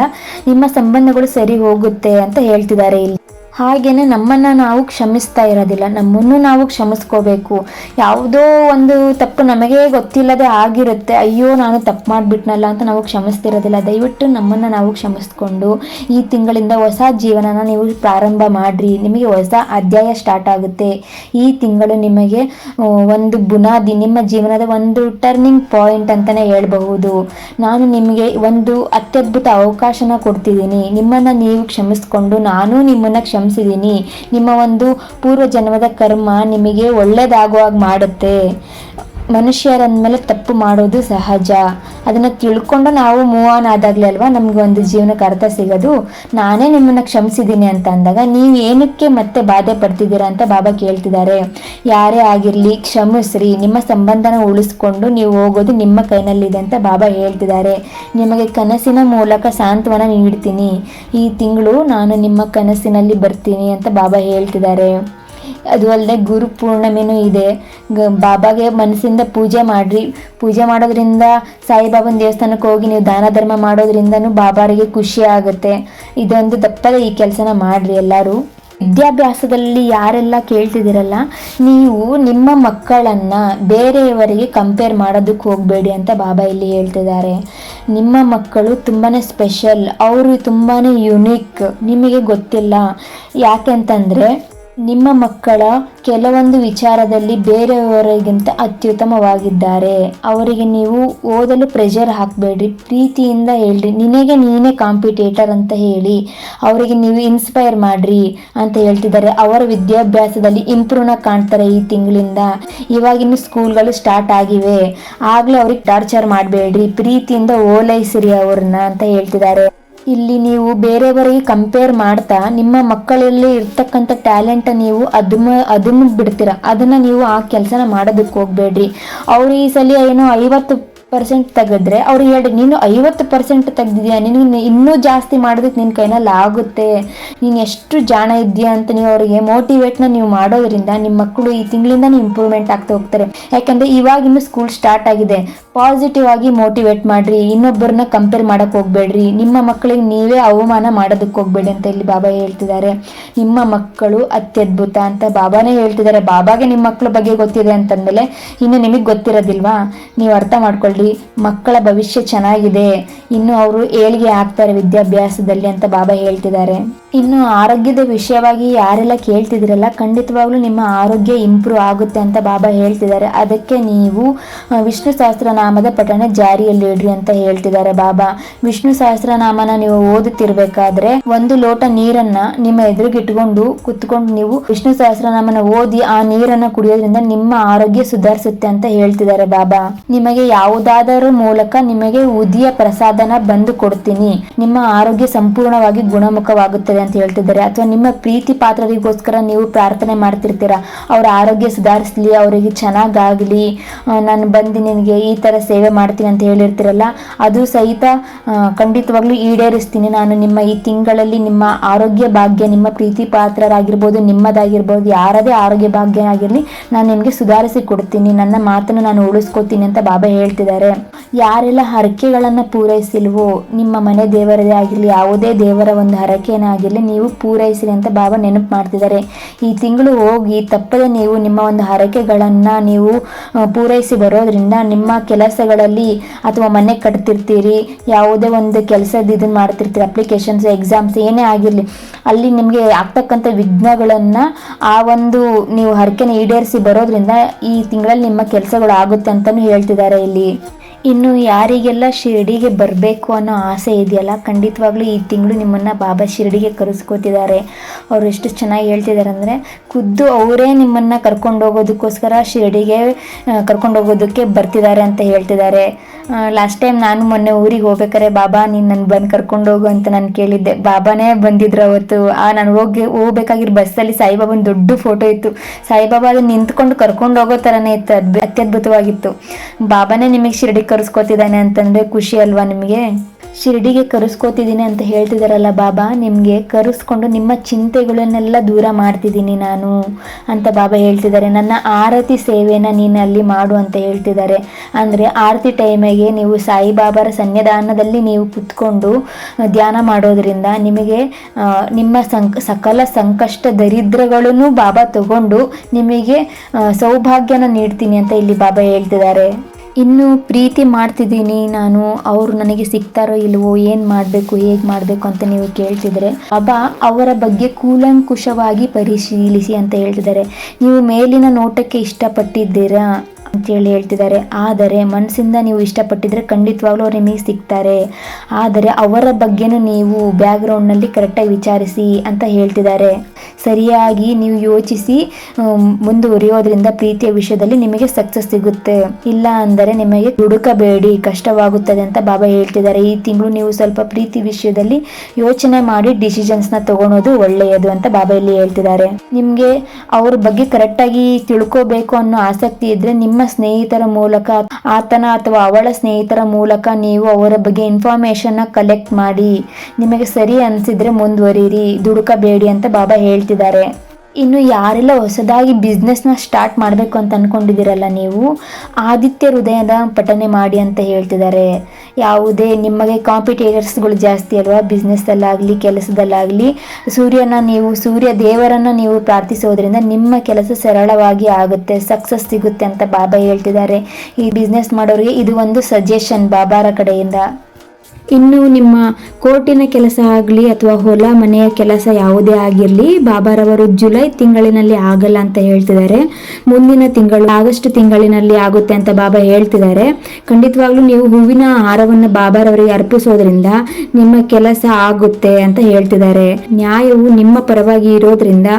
ನಿಮ್ಮ ಸಂಬಂಧಗಳು ಸರಿ ಹೋಗುತ್ತೆ ಅಂತ ಹೇಳ್ತಿದ್ದಾರೆ ಇಲ್ಲಿ. ಹಾಗೇನೆ ನಮ್ಮನ್ನು ನಾವು ಕ್ಷಮಿಸ್ತಾ ಇರೋದಿಲ್ಲ. ನಮ್ಮನ್ನು ನಾವು ಕ್ಷಮಿಸ್ಕೋಬೇಕು. ಯಾವುದೋ ಒಂದು ತಪ್ಪು ನಮಗೆ ಗೊತ್ತಿಲ್ಲದೆ ಆಗಿರುತ್ತೆ. ಅಯ್ಯೋ, ನಾನು ತಪ್ಪು ಮಾಡಿಬಿಟ್ನಲ್ಲ ಅಂತ ನಾವು ಕ್ಷಮಿಸ್ತಿರೋದಿಲ್ಲ. ದಯವಿಟ್ಟು ನಮ್ಮನ್ನು ನಾವು ಕ್ಷಮಿಸ್ಕೊಂಡು ಈ ತಿಂಗಳಿಂದ ಹೊಸ ಜೀವನನ ನೀವು ಪ್ರಾರಂಭ ಮಾಡಿರಿ. ನಿಮಗೆ ಹೊಸ ಅಧ್ಯಾಯ ಸ್ಟಾರ್ಟ್ ಆಗುತ್ತೆ. ಈ ತಿಂಗಳು ನಿಮಗೆ ಒಂದು ಬುನಾದಿ, ನಿಮ್ಮ ಜೀವನದ ಒಂದು ಟರ್ನಿಂಗ್ ಪಾಯಿಂಟ್ ಅಂತಲೇ ಹೇಳಬಹುದು. ನಾನು ನಿಮಗೆ ಒಂದು ಅತ್ಯದ್ಭುತ ಅವಕಾಶನ ಕೊಡ್ತಿದ್ದೀನಿ. ನಿಮ್ಮನ್ನು ನೀವು ಕ್ಷಮಿಸ್ಕೊಂಡು ನಾನು ನಿಮ್ಮನ್ನು ಕ್ಷಮಿಸಿದ್ದೀನಿ ನಿಮ್ಮ ಒಂದು ಪೂರ್ವ ಜನ್ಮದ ಕರ್ಮ ನಿಮಗೆ ಒಳ್ಳೇದಾಗುವಾಗ ಮಾಡುತ್ತೆ. ಮನುಷ್ಯರಂದಮೇಲೆ ತಪ್ಪು ಮಾಡೋದು ಸಹಜ. ಅದನ್ನು ತಿಳ್ಕೊಂಡು ನಾವು ಮೂವ್ ಆನ್ ಆದಾಗಲೇ ಅಲ್ವಾ ನಮ್ಗೆ ಒಂದು ಜೀವನಕ್ಕೆ ಅರ್ಥ ಸಿಗೋದು. ನಾನೇ ನಿಮ್ಮನ್ನು ಕ್ಷಮಿಸಿದ್ದೀನಿ ಅಂತ ಅಂದಾಗ ನೀವು ಏನಕ್ಕೆ ಮತ್ತೆ ಬಾಧೆ ಪಡ್ತಿದ್ದೀರಾ ಅಂತ ಬಾಬಾ ಕೇಳ್ತಿದ್ದಾರೆ. ಯಾರೇ ಆಗಿರಲಿ, ಕ್ಷಮಿಸ್ರಿ, ನಿಮ್ಮ ಸಂಬಂಧನ ಉಳಿಸ್ಕೊಂಡು ನೀವು ಹೋಗೋದು ನಿಮ್ಮ ಕೈನಲ್ಲಿದೆ ಅಂತ ಬಾಬಾ ಹೇಳ್ತಿದ್ದಾರೆ. ನಿಮಗೆ ಕನಸಿನ ಮೂಲಕ ಸಾಂತ್ವನ ನೀಡ್ತೀನಿ. ಈ ತಿಂಗಳು ನಾನು ನಿಮ್ಮ ಕನಸಿನಲ್ಲಿ ಬರ್ತೀನಿ ಅಂತ ಬಾಬಾ ಹೇಳ್ತಿದ್ದಾರೆ. ಅದು ಅಲ್ಲದೆ ಗುರು ಪೂರ್ಣಿಮೆನೂ ಇದೆ. ಗ, ಬಾಬಾಗೆ ಮನಸ್ಸಿಂದ ಪೂಜೆ ಮಾಡಿರಿ. ಪೂಜೆ ಮಾಡೋದ್ರಿಂದ ಸಾಯಿಬಾಬನ ದೇವಸ್ಥಾನಕ್ಕೆ ಹೋಗಿ ನೀವು ದಾನ ಧರ್ಮ ಮಾಡೋದ್ರಿಂದನೂ ಬಾಬಾರಿಗೆ ಖುಷಿ ಆಗುತ್ತೆ. ಇದೊಂದು ತಪ್ಪದೆ ಈ ಕೆಲಸನ ಮಾಡಿರಿ ಎಲ್ಲರೂ. ವಿದ್ಯಾಭ್ಯಾಸದಲ್ಲಿ ಯಾರೆಲ್ಲ ಕೇಳ್ತಿದ್ದೀರಲ್ಲ, ನೀವು ನಿಮ್ಮ ಮಕ್ಕಳನ್ನು ಬೇರೆಯವರಿಗೆ ಕಂಪೇರ್ ಮಾಡೋದಕ್ಕೆ ಹೋಗಬೇಡಿ ಅಂತ ಬಾಬಾ ಇಲ್ಲಿ ಹೇಳ್ತಿದ್ದಾರೆ. ನಿಮ್ಮ ಮಕ್ಕಳು ತುಂಬಾ ಸ್ಪೆಷಲ್ ಅವರು ತುಂಬಾ ಯುನೀಕ್ ನಿಮಗೆ ಗೊತ್ತಿಲ್ಲ. ಯಾಕೆಂತಂದರೆ ನಿಮ್ಮ ಮಕ್ಕಳ ಕೆಲವೊಂದು ವಿಚಾರದಲ್ಲಿ ಬೇರೆಯವರಿಗಿಂತ ಅತ್ಯುತ್ತಮವಾಗಿದ್ದಾರೆ. ಅವರಿಗೆ ನೀವು ಓದಲು ಪ್ರೆಷರ್ ಹಾಕಬೇಡ್ರಿ, ಪ್ರೀತಿಯಿಂದ ಹೇಳ್ರಿ. ನಿನಗೆ ನೀನೇ ಕಾಂಪಿಟೇಟರ್ ಅಂತ ಹೇಳಿ, ಅವರಿಗೆ ನೀವು ಇನ್ಸ್ಪೈರ್ ಮಾಡ್ರಿ ಅಂತ ಹೇಳ್ತಿದ್ದಾರೆ. ಅವರ ವಿದ್ಯಾಭ್ಯಾಸದಲ್ಲಿ ಇಂಪ್ರೂವ್ನ ಕಾಣ್ತಾರೆ ಈ ತಿಂಗಳಿಂದ. ಇವಾಗಿನ ಸ್ಕೂಲ್ಗಳು ಸ್ಟಾರ್ಟ್ ಆಗಿವೆ. ಆಗಲೇ ಅವ್ರಿಗೆ ಟಾರ್ಚರ್ ಮಾಡಬೇಡ್ರಿ, ಪ್ರೀತಿಯಿಂದ ಓಲೈಸಿರಿ ಅವ್ರನ್ನ ಅಂತ ಹೇಳ್ತಿದ್ದಾರೆ. ಇಲ್ಲಿ ನೀವು ಬೇರೆಯವರಿಗೆ ಕಂಪೇರ್ ಮಾಡ್ತಾ ನಿಮ್ಮ ಮಕ್ಕಳಲ್ಲಿ ಇರ್ತಕ್ಕಂಥ ಟ್ಯಾಲೆಂಟ್ ನೀವು ಅದನ್ನ ಅದನ್ನು ಬಿಡ್ತೀರಾ? ಅದನ್ನ ನೀವು ಆ ಕೆಲಸನ ಮಾಡೋದಕ್ಕೆ ಹೋಗ್ಬೇಡ್ರಿ. ಅವ್ರು ಈ ಸಲ ಏನೋ ಐವತ್ತು ಪರ್ಸೆಂಟ್ ತೆಗೆದ್ರೆ ಅವ್ರು ಹೇಳಿ ನೀನು ಐವತ್ತು ಪರ್ಸೆಂಟ್ ತೆಗ್ದಿದ್ಯಾ? ನಿನಗೆ ಇನ್ನೂ ಜಾಸ್ತಿ ಮಾಡೋದಕ್ಕೆ ನಿನ್ನ ಕೈನಲ್ಲಿ ಆಗುತ್ತೆ. ನೀನು ಎಷ್ಟು ಜಾಣ ಇದೆಯಾ ಅಂತ ನೀವು ಅವರಿಗೆ ಮೋಟಿವೇಟ್ನ ನೀವು ಮಾಡೋದ್ರಿಂದ ನಿಮ್ಮ ಮಕ್ಕಳು ಈ ತಿಂಗಳಿಂದ ಇಂಪ್ರೂವ್ಮೆಂಟ್ ಆಗ್ತಾ ಹೋಗ್ತಾರೆ. ಯಾಕಂದರೆ ಇವಾಗ ಇನ್ನು ಸ್ಕೂಲ್ ಸ್ಟಾರ್ಟ್ ಆಗಿದೆ. ಪಾಸಿಟಿವ್ ಆಗಿ ಮೋಟಿವೇಟ್ ಮಾಡಿರಿ. ಇನ್ನೊಬ್ಬರನ್ನ ಕಂಪೇರ್ ಮಾಡೋಕ್ಕೆ ಹೋಗಬೇಡ್ರಿ. ನಿಮ್ಮ ಮಕ್ಕಳಿಗೆ ನೀವೇ ಅವಮಾನ ಮಾಡೋದಕ್ಕೆ ಹೋಗಬೇಡಿ ಅಂತ ಇಲ್ಲಿ ಬಾಬಾ ಹೇಳ್ತಿದ್ದಾರೆ. ನಿಮ್ಮ ಮಕ್ಕಳು ಅತ್ಯದ್ಭುತ ಅಂತ ಬಾಬಾನೇ ಹೇಳ್ತಿದ್ದಾರೆ. ಬಾಬಾಗೆ ನಿಮ್ಮ ಮಕ್ಕಳ ಬಗ್ಗೆ ಗೊತ್ತಿದೆ ಅಂತಂದಮೇಲೆ ಇನ್ನು ನಿಮಗೆ ಗೊತ್ತಿರೋದಿಲ್ವಾ? ನೀವು ಅರ್ಥ ಮಾಡ್ಕೊಳ್ರಿ ಮಕ್ಕಳ ಭವಿಷ್ಯ ಚೆನ್ನಾಗಿದೆ. ಇನ್ನು ಅವರು ಏಳಿಗೆ ಆಗ್ತಾರೆ ವಿದ್ಯಾಭ್ಯಾಸದಲ್ಲಿ ಅಂತ ಬಾಬಾ ಹೇಳ್ತಿದ್ದಾರೆ. ಇನ್ನು ಆರೋಗ್ಯದ ವಿಷಯವಾಗಿ ಯಾರೆಲ್ಲ ಕೇಳ್ತಿದ್ದೀರಲ್ಲ, ಖಂಡಿತವಾಗ್ಲೂ ನಿಮ್ಮ ಆರೋಗ್ಯ ಇಂಪ್ರೂವ್ ಆಗುತ್ತೆ ಅಂತ ಬಾಬಾ ಹೇಳ್ತಿದ್ದಾರೆ. ಅದಕ್ಕೆ ನೀವು ವಿಷ್ಣು ಸಹಸ್ರನಾಮದ ಪಠಣ ಜಾರಿಯಲ್ಲಿ ಇಡ್ರಿ ಅಂತ ಹೇಳ್ತಿದ್ದಾರೆ ಬಾಬಾ. ವಿಷ್ಣು ಸಹಸ್ರನಾಮನ ನೀವು ಓದುತ್ತಿರ್ಬೇಕಾದ್ರೆ ಒಂದು ಲೋಟ ನೀರನ್ನ ನಿಮ್ಮ ಎದುರಿಗೆ ಇಟ್ಕೊಂಡು ಕುತ್ಕೊಂಡು ನೀವು ವಿಷ್ಣು ಸಹಸ್ರನಾಮನ ಓದಿ ಆ ನೀರನ್ನ ಕುಡಿಯೋದ್ರಿಂದ ನಿಮ್ಮ ಆರೋಗ್ಯ ಸುಧಾರಿಸುತ್ತೆ ಅಂತ ಹೇಳ್ತಿದ್ದಾರೆ ಬಾಬಾ. ನಿಮಗೆ ಯಾವುದಾದರೂ ಮೂಲಕ ನಿಮಗೆ ಉದಿಯ ಪ್ರಸಾದನ ಬಂದು ಕೊಡ್ತೀನಿ. ನಿಮ್ಮ ಆರೋಗ್ಯ ಸಂಪೂರ್ಣವಾಗಿ ಗುಣಮುಖವಾಗುತ್ತದೆ ಅಂತ ಹೇಳ್ತಿದ್ದಾರೆ. ಅಥವಾ ನಿಮ್ಮ ಪ್ರೀತಿ ಪಾತ್ರರಿಗೋಸ್ಕರ ನೀವು ಪ್ರಾರ್ಥನೆ ಮಾಡ್ತಿರ್ತೀರಾ? ಅವ್ರ ಆರೋಗ್ಯ ಸುಧಾರಿಸಲಿ, ಅವರಿಗೆ ಚೆನ್ನಾಗಾಗಲಿ ನಾನು ಬಂದು ನಿನಗೆ ಈ ಥರ ಸೇವೆ ಮಾಡ್ತೀನಿ ಅಂತ ಹೇಳಿರ್ತೀರಲ್ಲ, ಅದು ಸಹಿತ ಖಂಡಿತವಾಗ್ಲೂ ಈಡೇರಿಸ್ತೀನಿ. ನಾನು ನಿಮ್ಮ ಈ ತಿಂಗಳಲ್ಲಿ ನಿಮ್ಮ ಆರೋಗ್ಯ ಭಾಗ್ಯ, ನಿಮ್ಮ ಪ್ರೀತಿ ಪಾತ್ರರಾಗಿರ್ಬೋದು, ನಿಮ್ಮದಾಗಿರ್ಬೋದು, ಯಾರದೇ ಆರೋಗ್ಯ ಭಾಗ್ಯ ಆಗಿರಲಿ ನಾನು ನಿಮಗೆ ಸುಧಾರಿಸಿ ಕೊಡ್ತೀನಿ. ನನ್ನ ಮಾತನ್ನು ನಾನು ಉಳಿಸ್ಕೊತೀನಿ ಅಂತ ಬಾಬಾ ಹೇಳ್ತಿದ್ದಾರೆ. ಯಾರೆಲ್ಲ ಹರಕೆಗಳನ್ನು ಪೂರೈಸಿಲ್ವೋ, ನಿಮ್ಮ ಮನೆ ದೇವರದೇ ಆಗಿರಲಿ, ಯಾವುದೇ ದೇವರ ಒಂದು ಹರಕೆಯೇ ಆಗಿರಲಿ ನೀವು ಪೂರೈಸಿರಿ ಅಂತ ಬಾಬಾ ನೆನಪು ಮಾಡ್ತಿದ್ದಾರೆ. ಈ ತಿಂಗಳು ಹೋಗಿ ತಪ್ಪದೆ ನೀವು ನಿಮ್ಮ ಒಂದು ಹರಕೆಗಳನ್ನು ನೀವು ಪೂರೈಸಿ ಬರೋದ್ರಿಂದ ನಿಮ್ಮ ಕೆಲಸಗಳಲ್ಲಿ ಅಥವಾ ಮನೆ ಕಟ್ತಿರ್ತೀರಿ, ಯಾವುದೇ ಒಂದು ಕೆಲಸದ ಇದನ್ನ ಮಾಡ್ತಿರ್ತೀರಿ ಅಪ್ಲಿಕೇಶನ್ಸ್ ಎಕ್ಸಾಮ್ಸ್ ಏನೇ ಆಗಿರಲಿ, ಅಲ್ಲಿ ನಿಮಗೆ ಆಗ್ತಕ್ಕಂಥ ವಿಘ್ನಗಳನ್ನು ಆ ಒಂದು ನೀವು ಹರಕೆನ ಈಡೇರಿಸಿ ಬರೋದ್ರಿಂದ ಈ ತಿಂಗಳಲ್ಲಿ ನಿಮ್ಮ ಕೆಲಸಗಳು ಆಗುತ್ತೆ ಅಂತಲೂ ಹೇಳ್ತಿದ್ದಾರೆ ಇಲ್ಲಿ. ಇನ್ನು ಯಾರಿಗೆಲ್ಲ ಶಿರಡಿಗೆ ಬರಬೇಕು ಅನ್ನೋ ಆಸೆ ಇದೆಯಲ್ಲ, ಖಂಡಿತವಾಗ್ಲೂ ಈ ತಿಂಗಳು ನಿಮ್ಮನ್ನು ಬಾಬಾ ಶಿರಡಿಗೆ ಕರೆಸ್ಕೋತಿದ್ದಾರೆ. ಅವರು ಎಷ್ಟು ಚೆನ್ನಾಗಿ ಹೇಳ್ತಿದ್ದಾರೆ ಅಂದರೆ, ಖುದ್ದು ಅವರೇ ನಿಮ್ಮನ್ನು ಕರ್ಕೊಂಡು ಹೋಗೋದಕ್ಕೋಸ್ಕರ ಶಿರಡಿಗೆ ಕರ್ಕೊಂಡು ಹೋಗೋದಕ್ಕೆ ಬರ್ತಿದ್ದಾರೆ ಅಂತ ಹೇಳ್ತಿದ್ದಾರೆ. ಲಾಸ್ಟ್ ಟೈಮ್ ನಾನು ಮೊನ್ನೆ ಊರಿಗೆ ಹೋಗ್ಬೇಕಾರೆ ಬಾಬಾ, ನೀನು ನನ್ನ ಬಂದು ಕರ್ಕೊಂಡೋಗು ಅಂತ ನಾನು ಕೇಳಿದ್ದೆ. ಬಾಬಾನೇ ಬಂದಿದ್ರು ಅವತ್ತು. ಆ, ನಾನು ಹೋಗಿ, ಹೋಗ್ಬೇಕಾಗಿರೋ ಬಸ್ಸಲ್ಲಿ ಸಾಯಿಬಾಬನ ದೊಡ್ಡ ಫೋಟೋ ಇತ್ತು. ಸಾಯಿಬಾಬಾ ಅದನ್ನ ನಿಂತ್ಕೊಂಡು ಕರ್ಕೊಂಡು ಹೋಗೋ ಥರನೇ ಇತ್ತು. ಅದು ಅತ್ಯದ್ಭುತವಾಗಿತ್ತು. ಬಾಬಾನೇ ನಿಮಗೆ ಶಿರ್ಡಿ ಕರೆಸ್ಕೋತಿದ್ದಾನೆ ಅಂತಂದ್ರೆ ಖುಷಿ ಅಲ್ವಾ ನಿಮಗೆ? ಶಿರ್ಡಿಗೆ ಕರೆಸ್ಕೋತಿದ್ದೀನಿ ಅಂತ ಹೇಳ್ತಿದಾರಲ್ಲ ಬಾಬಾ, ನಿಮಗೆ ಕರೆಸ್ಕೊಂಡು ನಿಮ್ಮ ಚಿಂತೆಗಳನ್ನೆಲ್ಲ ದೂರ ಮಾಡ್ತಿದ್ದೀನಿ ನಾನು ಅಂತ ಬಾಬಾ ಹೇಳ್ತಿದ್ದಾರೆ ನನ್ನ ಆರತಿ ಸೇವೆನ ನೀನು ಅಲ್ಲಿ ಮಾಡು ಅಂತ ಹೇಳ್ತಿದ್ದಾರೆ ಅಂದರೆ ಆರತಿ ಟೈಮಿಗೆ ನೀವು ಸಾಯಿಬಾಬಾರ ಸನ್ನಿಧಾನದಲ್ಲಿ ನೀವು ಕುತ್ಕೊಂಡು ಧ್ಯಾನ ಮಾಡೋದ್ರಿಂದ ನಿಮಗೆ ನಿಮ್ಮ ಸಂಕ, ಸಕಲ ಸಂಕಷ್ಟ ದರಿದ್ರಗಳನ್ನು ಬಾಬಾ ತಗೊಂಡು ನಿಮಗೆ ಸೌಭಾಗ್ಯನ ನೀಡ್ತೀನಿ ಅಂತ ಇಲ್ಲಿ ಬಾಬಾ ಹೇಳ್ತಿದ್ದಾರೆ ಇನ್ನು ಪ್ರೀತಿ ಮಾಡ್ತಿದ್ದೀನಿ ನಾನು. ಅವರು ನನಗೆ ಸಿಗ್ತಾರೋ ಇಲ್ವೋ, ಏನು ಮಾಡಬೇಕು, ಹೇಗೆ ಮಾಡಬೇಕು ಅಂತ ನೀವು ಕೇಳ್ತಿದ್ರೆ ಬಾಬಾ ಅವರ ಬಗ್ಗೆ ಕೂಲಂಕುಷವಾಗಿ ಪರಿಶೀಲಿಸಿ ಅಂತ ಹೇಳ್ತಿದ್ದಾರೆ. ನೀವು ಮೇಲಿನ ನೋಟಕ್ಕೆ ಇಷ್ಟಪಟ್ಟಿದ್ದೀರಾ? ಅಂತೇಳಿ ಹೇಳ್ತಿದ್ದಾರೆ. ಆದರೆ ಮನಸ್ಸಿಂದ ನೀವು ಇಷ್ಟಪಟ್ಟಿದ್ರೆ ಖಂಡಿತವಾಗ್ಲೂ ಅವ್ರು ನಿಮಗೆ ಸಿಗ್ತಾರೆ. ಆದರೆ ಅವರ ಬಗ್ಗೆನೂ ನೀವು ಬ್ಯಾಕ್ಗ್ರೌಂಡ್ನಲ್ಲಿ ಕರೆಕ್ಟಾಗಿ ವಿಚಾರಿಸಿ ಅಂತ ಹೇಳ್ತಿದ್ದಾರೆ. ಸರಿಯಾಗಿ ನೀವು ಯೋಚಿಸಿ ಮುಂದುವರಿಯೋದ್ರಿಂದ ಪ್ರೀತಿಯ ವಿಷಯದಲ್ಲಿ ನಿಮಗೆ ಸಕ್ಸಸ್ ಸಿಗುತ್ತೆ. ಇಲ್ಲ ಅಂದರೆ ನಿಮಗೆ ಹುಡುಕಬೇಡಿ, ಕಷ್ಟವಾಗುತ್ತದೆ ಅಂತ ಬಾಬಾ ಹೇಳ್ತಿದ್ದಾರೆ. ಈ ತಿಂಗಳು ನೀವು ಸ್ವಲ್ಪ ಪ್ರೀತಿ ವಿಷಯದಲ್ಲಿ ಯೋಚನೆ ಮಾಡಿ ಡಿಸಿಷನ್ಸ್ನ ತಗೊಳೋದು ಒಳ್ಳೆಯದು ಅಂತ ಬಾಬಾ ಇಲ್ಲಿ ಹೇಳ್ತಿದ್ದಾರೆ. ನಿಮಗೆ ಅವ್ರ ಬಗ್ಗೆ ಕರೆಕ್ಟಾಗಿ ತಿಳ್ಕೋಬೇಕು ಅನ್ನೋ ಆಸಕ್ತಿ ಇದ್ರೆ ನಿಮ್ಮ ಸ್ನೇಹಿತರ ಮೂಲಕ, ಆತನ ಅಥವಾ ಅವಳ ಸ್ನೇಹಿತರ ಮೂಲಕ ನೀವು ಅವರ ಬಗ್ಗೆ ಇನ್ಫಾರ್ಮೇಶನ್ನ ಕಲೆಕ್ಟ್ ಮಾಡಿ. ನಿಮಗೆ ಸರಿ ಅನಿಸಿದ್ರೆ ಮುಂದುವರಿರಿ ದುಡುಕಬೇಡಿ ಅಂತ ಬಾಬಾ ಹೇಳ್ತಿದ್ದಾರೆ. ಇನ್ನು ಯಾರೆಲ್ಲ ಹೊಸದಾಗಿ ಬಿಸ್ನೆಸ್ನ ಸ್ಟಾರ್ಟ್ ಮಾಡಬೇಕು ಅಂತ ಅಂದ್ಕೊಂಡಿದ್ದೀರಲ್ಲ ನೀವು, ಆದಿತ್ಯ ಹೃದಯದ ಪಠನೆ ಮಾಡಿ ಅಂತ ಹೇಳ್ತಿದ್ದಾರೆ. ಯಾವುದೇ ನಿಮಗೆ ಕಾಂಪಿಟೇಟರ್ಸ್ಗಳು ಜಾಸ್ತಿ ಅಲ್ವಾ? ಬಿಸ್ನೆಸ್ಸಲ್ಲಾಗಲಿ ಕೆಲಸದಲ್ಲಾಗಲಿ, ಸೂರ್ಯನ ನೀವು, ಸೂರ್ಯ ದೇವರನ್ನು ನೀವು ಪ್ರಾರ್ಥಿಸೋದ್ರಿಂದ ನಿಮ್ಮ ಕೆಲಸ ಸರಳವಾಗಿ ಆಗುತ್ತೆ ಸಕ್ಸಸ್ ಸಿಗುತ್ತೆ ಅಂತ ಬಾಬಾ ಹೇಳ್ತಿದ್ದಾರೆ. ಈ ಬಿಸ್ನೆಸ್ ಮಾಡೋರಿಗೆ ಇದು ಒಂದು ಸಜೆಷನ್ ಬಾಬಾರ ಕಡೆಯಿಂದ. ಇನ್ನು ನಿಮ್ಮ ಕೋರ್ಟಿನ ಕೆಲಸ ಆಗಲಿ ಅಥವಾ ಹೊಲ ಮನೆಯ ಕೆಲಸ ಯಾವುದೇ ಆಗಿರಲಿ, ಬಾಬಾರವರು ಜುಲೈ ತಿಂಗಳಿನಲ್ಲಿ ಆಗಲ್ಲ ಅಂತ ಹೇಳ್ತಿದ್ದಾರೆ. ಮುಂದಿನ ತಿಂಗಳು ಆಗಸ್ಟ್ ತಿಂಗಳಿನಲ್ಲಿ ಆಗುತ್ತೆ ಅಂತ ಬಾಬಾ ಹೇಳ್ತಿದ್ದಾರೆ. ಖಂಡಿತವಾಗ್ಲೂ ನೀವು ಹೂವಿನ ಹಾರವನ್ನು ಬಾಬಾರವರಿಗೆ ಅರ್ಪಿಸೋದ್ರಿಂದ ನಿಮ್ಮ ಕೆಲಸ ಆಗುತ್ತೆ ಅಂತ ಹೇಳ್ತಿದ್ದಾರೆ. ನ್ಯಾಯವು ನಿಮ್ಮ ಪರವಾಗಿ ಇರೋದ್ರಿಂದ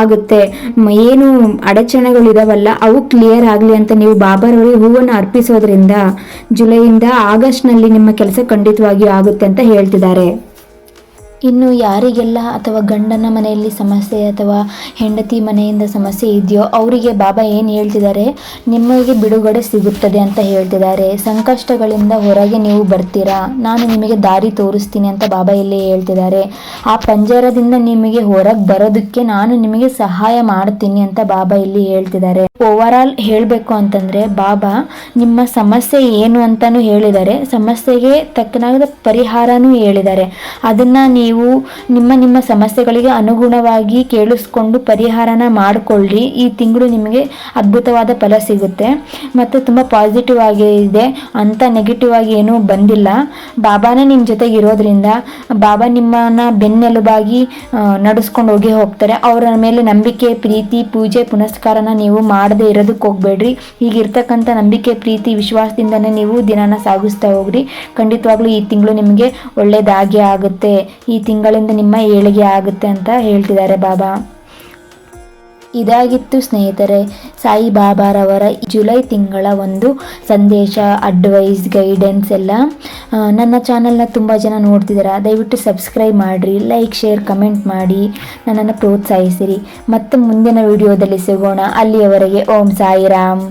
ಆಗುತ್ತೆ. ಏನು ಅಡಚಣೆಗಳಿದಾವಲ್ಲ, ಅವು ಕ್ಲಿಯರ್ ಆಗಲಿ ಅಂತ ನೀವು ಬಾಬಾರವರಿಗೆ ಹೂವನ್ನು ಅರ್ಪಿಸೋದ್ರಿಂದ ಜುಲೈಯಿಂದ ಆಗಸ್ಟ್ನಲ್ಲಿ ನಿಮ್ಮ ಕೆಲಸ ಖಂಡಿತವಾಗಿಯೂ ಆಗುತ್ತೆ ಅಂತ ಹೇಳ್ತಿದ್ದಾರೆ. ಇನ್ನು ಯಾರಿಗೆಲ್ಲ ಅಥವಾ ಗಂಡನ ಮನೆಯಲ್ಲಿ ಸಮಸ್ಯೆ ಅಥವಾ ಹೆಂಡತಿ ಮನೆಯಿಂದ ಸಮಸ್ಯೆ ಇದೆಯೋ ಅವರಿಗೆ ಬಾಬಾ ಏನು ಹೇಳ್ತಿದ್ದಾರೆ? ನಿಮಗೆ ಬಿಡುಗಡೆ ಸಿಗುತ್ತದೆ ಅಂತ ಹೇಳ್ತಿದ್ದಾರೆ. ಸಂಕಷ್ಟಗಳಿಂದ ಹೊರಗೆ ನೀವು ಬರ್ತೀರಾ? ನಾನು ನಿಮಗೆ ದಾರಿ ತೋರಿಸ್ತೀನಿ ಅಂತ ಬಾಬಾ ಇಲ್ಲಿ ಹೇಳ್ತಿದ್ದಾರೆ. ಆ ಪಂಜರದಿಂದ ನಿಮಗೆ ಹೊರಗೆ ಬರೋದಕ್ಕೆ ನಾನು ನಿಮಗೆ ಸಹಾಯ ಮಾಡ್ತೀನಿ ಅಂತ ಬಾಬಾ ಇಲ್ಲಿ ಹೇಳ್ತಿದ್ದಾರೆ. ಓವರ್ ಆಲ್ ಹೇಳಬೇಕು ಅಂತಂದರೆ, ಬಾಬಾ, ನಿಮ್ಮ ಸಮಸ್ಯೆ ಏನು ಅಂತಲೂ ಹೇಳಿದ್ದಾರೆ ಸಮಸ್ಯೆಗೆ ತಕ್ಕನಾದ ಪರಿಹಾರನೂ ಹೇಳಿದ್ದಾರೆ ಅದನ್ನು ನೀವು ನಿಮ್ಮ ನಿಮ್ಮ ಸಮಸ್ಯೆಗಳಿಗೆ ಅನುಗುಣವಾಗಿ ಕೇಳಿಸ್ಕೊಂಡು ಪರಿಹಾರನ ಮಾಡಿಕೊಳ್ಳಿ. ಈ ತಿಂಗಳು ನಿಮಗೆ ಅದ್ಭುತವಾದ ಫಲ ಸಿಗುತ್ತೆ. ಮತ್ತು ತುಂಬ ಪಾಸಿಟಿವ್ ಆಗಿದೆ ಅಂತ ನೆಗೆಟಿವ್ ಆಗಿ ಏನೂ ಬಂದಿಲ್ಲ. ಬಾಬಾನೇ ನಿಮ್ಮ ಜೊತೆಗೆ ಇರೋದ್ರಿಂದ, ಬಾಬಾ ನಿಮ್ಮನ್ನ ಬೆನ್ನೆಲುಬಾಗಿ ನಡೆಸ್ಕೊಂಡು ಹೋಗಿ ಹೋಗ್ತಾರೆ. ಅವರ ಮೇಲೆ ನಂಬಿಕೆ, ಪ್ರೀತಿ, ಪೂಜೆ, ಪುನಸ್ಕಾರನ ನೀವು ಮಾಡದೇ ಇರೋದಕ್ಕೆ ಹೋಗ್ಬೇಡ್ರಿ. ಈಗಿರ್ತಕ್ಕಂಥ ನಂಬಿಕೆ, ಪ್ರೀತಿ, ವಿಶ್ವಾಸದಿಂದನೇ ನೀವು ದಿನಾನ ಸಾಗಿಸ್ತಾ ಹೋಗ್ರಿ. ಖಂಡಿತವಾಗ್ಲೂ ಈ ತಿಂಗಳು ನಿಮಗೆ ಒಳ್ಳೇದಾಗಿ ಆಗುತ್ತೆ. ಈ ತಿಂಗಳಿಂದ ನಿಮ್ಮ ಏಳಿಗೆ ಆಗುತ್ತೆ ಅಂತ ಹೇಳ್ತಿದ್ದಾರೆ ಬಾಬಾ. ಇದಾಗಿತ್ತು ಸ್ನೇಹಿತರೆ. ಸಾಯಿ ಬಾಬಾರವರ ಜುಲೈ ತಿಂಗಳ ಒಂದು ಸಂದೇಶ ಅಡ್ವೈಸ್ ಗೈಡೆನ್ಸ್ ಎಲ್ಲ ನನ್ನ ಚಾನಲ್ನ ತುಂಬ ಜನ ನೋಡ್ತಿದ್ದಾರೆ ದಯವಿಟ್ಟು ಸಬ್ಸ್ಕ್ರೈಬ್ ಮಾಡಿರಿ ಲೈಕ್ ಶೇರ್ ಕಮೆಂಟ್ ಮಾಡಿ, ನನ್ನನ್ನು ಪ್ರೋತ್ಸಾಹಿಸಿರಿ. ಮತ್ತೆ ಮುಂದಿನ ವಿಡಿಯೋದಲ್ಲಿ ಸಿಗೋಣ. ಅಲ್ಲಿಯವರೆಗೆ ಓಂ ಸಾಯಿರಾಮ್.